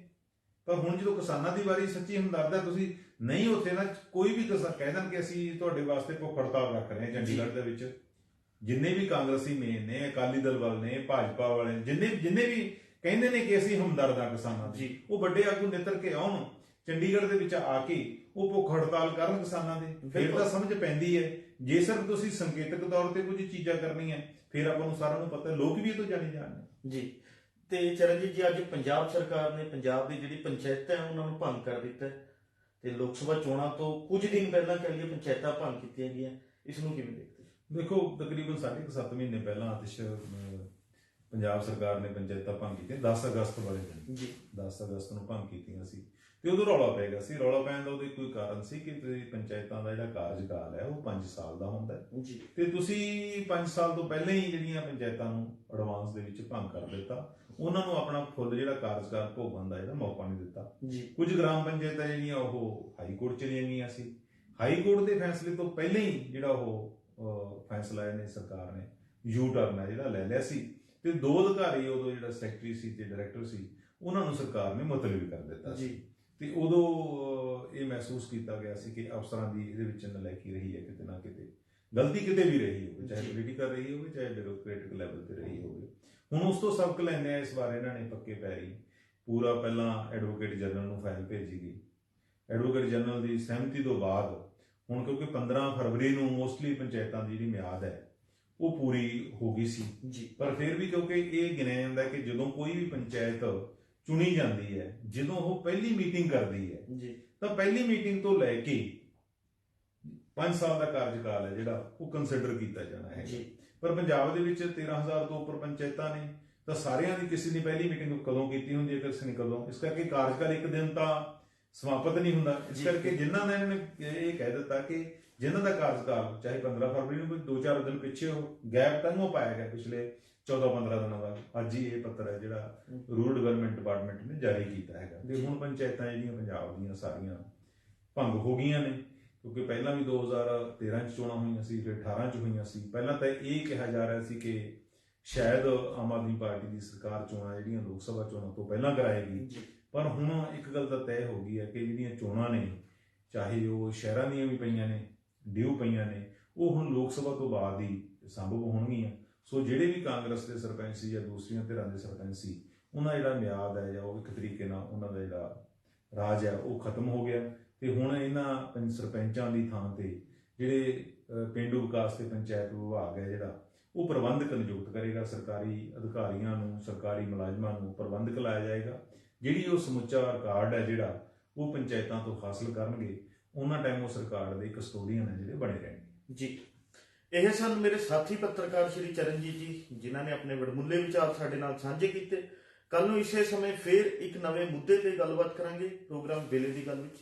ਪਰ ਹੁਣ ਜਦੋਂ ਕਿਸਾਨਾਂ ਦੀ ਵਾਰੀ ਸੱਚੀ ਹਮਦਰਦ ਹੈ ਤੁਸੀਂ ਨਹੀਂ ਉੱਥੇ ਨਾ ਕੋਈ ਵੀ ਕਿਸਾਨ ਕਹਿ ਦੇਣ ਕਿ ਅਸੀਂ ਤੁਹਾਡੇ ਵਾਸਤੇ ਭੁੱਖ ਹੜਤਾਲ ਰੱਖ ਰਹੇ ਹਾਂ ਚੰਡੀਗੜ੍ਹ ਦੇ ਵਿੱਚ। ਜਿੰਨੇ ਵੀ ਕਾਂਗਰਸੀ ਮੇਨ ਨੇ ਅਕਾਲੀ ਦਲ ਵਾਲੇ ਨੇ ਭਾਜਪਾ ਵਾਲੇ ਜਿੰਨੇ ਜਿੰਨੇ ਵੀ ਕਹਿੰਦੇ ਨੇ ਕਿ ਅਸੀਂ ਹਮਦਰਦ ਹਾਂ ਕਿਸਾਨਾਂ ਦੀ। ਉਹ ਵੱਡੇ ਆਗੂ ਨਿੱਤਰ ਕੇ ਆਉਣ ਚੰਡੀਗੜ੍ਹ ਦੇ ਵਿੱਚ ਆ ਕੇ ਉਹ ਭੁੱਖ ਹੜਤਾਲ ਕਰਨ ਕਿਸਾਨਾਂ ਦੇ। ਫਿਰ। ਤਾਂ ਸਮਝ ਪੈਂਦੀ ਹੈ ਜੇ ਸਿਰਫ ਤੁਸੀਂ ਸੰਕੇਤਕ ਤੌਰ ਤੇ ਕੁਝ ਚੀਜ਼ਾਂ ਕਰਨੀਆਂ ਫਿਰ ਆਪਾਂ ਨੂੰ ਸਾਰਿਆਂ ਨੂੰ ਪਤਾ ਲੋਕ ਵੀ ਇਹ ਤੋਂ ਜਾਣੀ ਜਾਣਦੇ। ਜੀ। ਤੇ ਚਰਨਜੀਤ ਜੀ ਅੱਜ ਪੰਜਾਬ ਸਰਕਾਰ ਨੇ ਪੰਜਾਬ ਦੀ ਜਿਹੜੀ ਪੰਚਾਇਤਾਂ ਹੈ ਉਹਨਾਂ ਨੂੰ ਭੰਗ ਕਰ ਦਿੱਤਾ ਤੇ ਲੋਕ ਸਭਾ ਚੋਣਾਂ ਤੋਂ ਕੁਝ ਦਿਨ ਪਹਿਲਾਂ ਕਹਿ ਲਈਏ ਪੰਚਾਇਤਾਂ ਭੰਗ ਕੀਤੀਆਂ ਗਈਆਂ। ਇਸ ਨੂੰ ਕਿਵੇਂ ਦੇਖਦੇ? ਦੇਖੋ ਤਕਰੀਬਨ ਸਾਢੇ ਕੁ ਸੱਤ ਮਹੀਨੇ ਪਹਿਲਾਂ ਆਤਿਸ਼ ਪੰਜਾਬ ਸਰਕਾਰ ਨੇ ਪੰਚਾਇਤਾਂ ਭੰਗ ਕੀਤੀਆਂ। 10 ਅਗਸਤ ਵਾਲੇ ਦਿਨ। ਜੀ। 10 ਅਗਸਤ ਨੂੰ ਭੰਗ ਕੀਤੀਆਂ ਸੀ। ਤੇ ਉਦੋਂ ਰੌਲਾ ਪੈ ਗਿਆ ਸੀ। ਰੌਲਾ ਪੈਣ ਦਾ ਉਹਦੇ ਕੋਈ ਕਾਰਨ ਸੀ ਕਿ ਪੰਚਾਇਤਾਂ ਦਾ ਜਿਹੜਾ ਕਾਰਜਕਾਲ ਹੈ ਉਹ 5 ਸਾਲ ਦਾ ਹੁੰਦਾ ਤੇ ਤੁਸੀਂ 5 ਸਾਲ ਤੋਂ ਪਹਿਲਾਂ ਹੀ ਜਿਹੜੀਆਂ ਪੰਚਾਇਤਾਂ ਨੂੰ ਐਡਵਾਂਸ ਦੇ ਵਿੱਚ ਭੰਗ ਕਰ ਦਿੱਤਾ। ਉਹਨਾਂ ਨੂੰ ਆਪਣਾ ਫੁੱਲ ਜਿਹੜਾ ਕਾਰਜਕਾਲ ਭੋਗਣ ਦਾ ਜਿਹੜਾ ਮੌਕਾ ਨਹੀਂ ਦਿੱਤਾ। ਜੀ। ਕੁਝ ਗ੍ਰਾਮ ਪੰਚਾਇਤਾਂ ਜਿਹੜੀਆਂ ਉਹ ਹਾਈ ਕੋਰਟ ਚਲੀਆਂ ਗਈਆਂ ਸੀ। ਹਾਈ ਕੋਰਟ ਦੇ ਫੈਸਲੇ ਤੋਂ ਪਹਿਲਾਂ ਹੀ ਜਿਹੜਾ ਉਹ ਫੈਸਲਾ ਇਹਨੇ ਸਰਕਾਰ ਨੇ ਯੂ ਟਰਨ ਹੈ ਜਿਹੜਾ ਲੈ ਲਿਆ ਸੀ। ਤੇ ਦੋ ਅਧਿਕਾਰੀ ਉਦੋਂ ਜਿਹੜਾ ਸੈਕਟਰੀ ਸੀ ਤੇ ਡਾਇਰੈਕਟਰ ਸੀ ਉਹਨਾਂ ਨੂੰ ਸਰਕਾਰ ਨੇ ਮੁਤਲਬ ਕਰ ਦਿੱਤਾ ਸੀ। ਜੀ। ਤੇ ਉਦੋਂ ਇਹ ਮਹਿਸੂਸ ਕੀਤਾ ਗਿਆ ਸੀ ਕਿ ਅਫਸਰਾਂ ਦੀ ਇਹਦੇ ਵਿੱਚ ਨਲਾਇਕੀ ਰਹੀ ਹੈ ਕਿਤੇ ਨਾ ਕਿਤੇ। ਗਲਤੀ ਕਿਤੇ ਵੀ ਰਹੀ ਹੋਵੇ ਚਾਹੇ। ਪੋਲੀਟੀਕਲ ਰਹੀ ਹੋਵੇ ਚਾਹੇ ਬਿਊਰੋਕ੍ਰੈਟਿਕ ਲੈਵਲ ਤੇ ਰਹੀ ਹੋਵੇ। ਹੁਣ ਉਸ ਤੋਂ ਸਬਕ ਲੈਂਦੇ ਆ ਇਸ ਬਾਰੇ ਇਹਨਾਂ ਨੇ ਪੱਕੇ ਪੈਰੀ। ਪੂਰਾ ਪਹਿਲਾਂ ਐਡਵੋਕੇਟ ਜਨਰਲ ਨੂੰ ਫਾਈਲ ਭੇਜੀ ਗਈ। ਐਡਵੋਕੇਟ ਜਨਰਲ ਦੀ ਸਹਿਮਤੀ ਤੋਂ ਬਾਅਦ ਹੁਣ ਕਿਉਂਕਿ 15 ਫਰਵਰੀ ਨੂੰ ਮੋਸਟਲੀ ਪੰਚਾਇਤਾਂ ਦੀ ਜਿਹੜੀ ਮਿਆਦ ਹੈ ਉਹ ਪੂਰੀ ਹੋ ਗਈ ਸੀ। ਜੀ। ਪਰ ਫਿਰ ਵੀ ਕਿਉਂਕਿ ਇਹ ਗਿਣਿਆ ਜਾਂਦਾ ਕਿ ਜਦੋਂ ਕੋਈ ਵੀ ਪੰਚਾਇਤ ਚੁਣੀ ਜਾਂਦੀ ਹੈ ਜਦੋਂ ਉਹ ਪਹਿਲੀ ਮੀਟਿੰਗ ਕਰਦੀ ਹੈ ਜੀ। ਤਾਂ ਪਹਿਲੀ ਮੀਟਿੰਗ ਤੋਂ ਲੈ ਕੇ 5 ਸਾਲ ਦਾ ਕਾਰਜਕਾਲ ਹੈ ਜਿਹੜਾ ਉਹ ਕੰਸੀਡਰ ਕੀਤਾ ਜਾਣਾ ਹੈ। ਜੀ। ਪਰ ਪੰਜਾਬ ਦੇ ਵਿੱਚ 13000 ਤੋਂ ਉੱਪਰ ਪੰਚਾਇਤਾਂ ਨੇ ਤਾਂ ਸਾਰਿਆਂ ਦੀ ਕਿਸੇ ਨੇ ਪਹਿਲੀ ਮੀਟਿੰਗ ਕਦੋਂ ਕੀਤੀ ਹੁੰਦੀ ਹੈ ਕਿਸੇ ਨੇ ਕਦੋਂ? ਇਸ ਕਰਕੇ ਕਾਰਜਕਾਲ ਇੱਕ ਦਿਨ ਤਾਂ ਸਮਾਪਤ ਨਹੀਂ ਹੁੰਦਾ। ਇਸ। ਕਰਕੇ ਜਿਨ੍ਹਾਂ ਨੇ ਇਹ ਕਹਿ ਦਿੱਤਾ ਕਿ ਜਿਨ੍ਹਾਂ ਦਾ ਕਾਰਜਕਾਲ ਚਾਹੇ 15 ਫਰਵਰੀ ਨੂੰ ਕੋਈ 2-4 ਦਿਨ ਪਿੱਛੇ ਹੋ ਗੈਪ ਤਾਂ ਉਹ ਪਾਇਆ ਗਿਆ ਪਿਛਲੇ 14-15 ਦਿਨਾਂ ਦਾ। ਅੱਜ ਹੀ ਇਹ ਪੱਤਰ ਹੈ ਜਿਹੜਾ ਰੂਰਲ ਡਿਵੈਲਪਮੈਂਟ ਡਿਪਾਰਟਮੈਂਟ ਨੇ ਜਾਰੀ ਕੀਤਾ ਹੈਗਾ। ਤੇ ਹੁਣ ਪੰਚਾਇਤਾਂ ਜਿਹੜੀਆਂ ਪੰਜਾਬ ਦੀਆਂ ਸਾਰੀਆਂ ਭੰਗ ਹੋ ਗਈਆਂ ਨੇ ਕਿਉਂਕਿ ਪਹਿਲਾਂ ਵੀ 2013 ਚ ਚੋਣਾਂ ਹੋਈਆਂ ਸੀ ਫਿਰ 18 ਚ ਹੋਈਆਂ ਸੀ। ਪਹਿਲਾਂ ਤਾਂ ਇਹ ਕਿਹਾ ਜਾ ਰਿਹਾ ਸੀ ਕਿ ਸ਼ਾਇਦ ਆਮ ਆਦਮੀ ਪਾਰਟੀ ਦੀ ਸਰਕਾਰ ਚੋਣਾਂ ਜਿਹੜੀਆਂ ਲੋਕ ਸਭਾ ਚੋਣਾਂ ਤੋਂ ਪਹਿਲਾਂ ਕਰਾਏਗੀ। ਪਰ ਹੁਣ ਇੱਕ ਗੱਲ ਤਾਂ ਤੈਅ ਹੋ ਗਈ ਹੈ ਕਿ ਜਿਹੜੀਆਂ ਚੋਣਾਂ ਨੇ ਚਾਹੇ ਉਹ ਸ਼ਹਿਰਾਂ ਦੀਆਂ ਵੀ ਪਈਆਂ ਨੇ ਡਿਊ ਪਈਆਂ ਨੇ ਉਹ ਹੁਣ ਲੋਕ ਸਭਾ ਤੋਂ ਬਾਅਦ ਹੀ ਸੰਭਵ ਹੋਣਗੀਆਂ। ਸੋ ਜਿਹੜੇ ਵੀ ਕਾਂਗਰਸ ਦੇ ਸਰਪੰਚ ਸੀ ਜਾਂ ਦੂਸਰੀਆਂ ਧਿਰਾਂ ਦੇ ਸਰਪੰਚ ਸੀ ਉਹਨਾਂ ਦਾ ਜਿਹੜਾ ਮਿਆਦ ਹੈ ਜਾਂ ਉਹ ਇੱਕ ਤਰੀਕੇ ਨਾਲ ਉਹਨਾਂ ਦਾ ਜਿਹੜਾ ਰਾਜ ਹੈ ਉਹ ਖਤਮ ਹੋ ਗਿਆ। ਤੇ ਹੁਣ ਇਹਨਾਂ ਪੰਚ ਸਰਪੰਚਾਂ ਦੀ ਥਾਂ ਤੇ ਜਿਹੜੇ ਅਹ, ਪੇਂਡੂ ਵਿਕਾਸ ਤੇ ਪੰਚਾਇਤ ਵਿਭਾਗ ਹੈ ਜਿਹੜਾ ਉਹ ਪ੍ਰਬੰਧਕ ਨਿਯੁਕਤ ਕਰੇਗਾ ਸਰਕਾਰੀ ਅਧਿਕਾਰੀਆਂ ਨੂੰ ਸਰਕਾਰੀ ਮੁਲਾਜ਼ਮਾਂ ਨੂੰ ਪ੍ਰਬੰਧਕ ਲਾਇਆ ਜਾਏਗਾ। ਜਿਹੜੀ ਉਹ ਸਮੁੱਚਾ ਰਿਕਾਰਡ ਹੈ ਜਿਹੜਾ ਉਹ ਪੰਚਾਇਤਾਂ ਤੋਂ ਹਾਸਲ ਕਰਨਗੇ। ਉਹਨਾਂ ਟਾਈਮ ਉਹ ਸਰਕਾਰ ਦੇ ਕਸਟੋਡੀਅਨ ਹੈ ਜਿਹੜੇ ਬਣੇ ਰਹਿਣਗੇ। ਜੀ। ਇਹ ਸਨ ਮੇਰੇ ਸਾਥੀ ਪੱਤਰਕਾਰ ਸ਼੍ਰੀ ਚਰਨਜੀਤ ਜੀ ਜਿਨ੍ਹਾਂ ਨੇ ਆਪਣੇ ਵਡਮੁੱਲੇ ਵਿਚਾਰ ਸਾਡੇ ਨਾਲ ਸਾਂਝੇ ਕੀਤੇ। ਕੱਲ ਨੂੰ ਇਸੇ ਸਮੇਂ ਫੇਰ ਇੱਕ ਨਵੇਂ ਮੁੱਦੇ ਤੇ ਗੱਲਬਾਤ ਕਰਾਂਗੇ ਪ੍ਰੋਗਰਾਮ ਵੇਲੇ ਦੀ ਗੱਲ ਵਿੱਚ।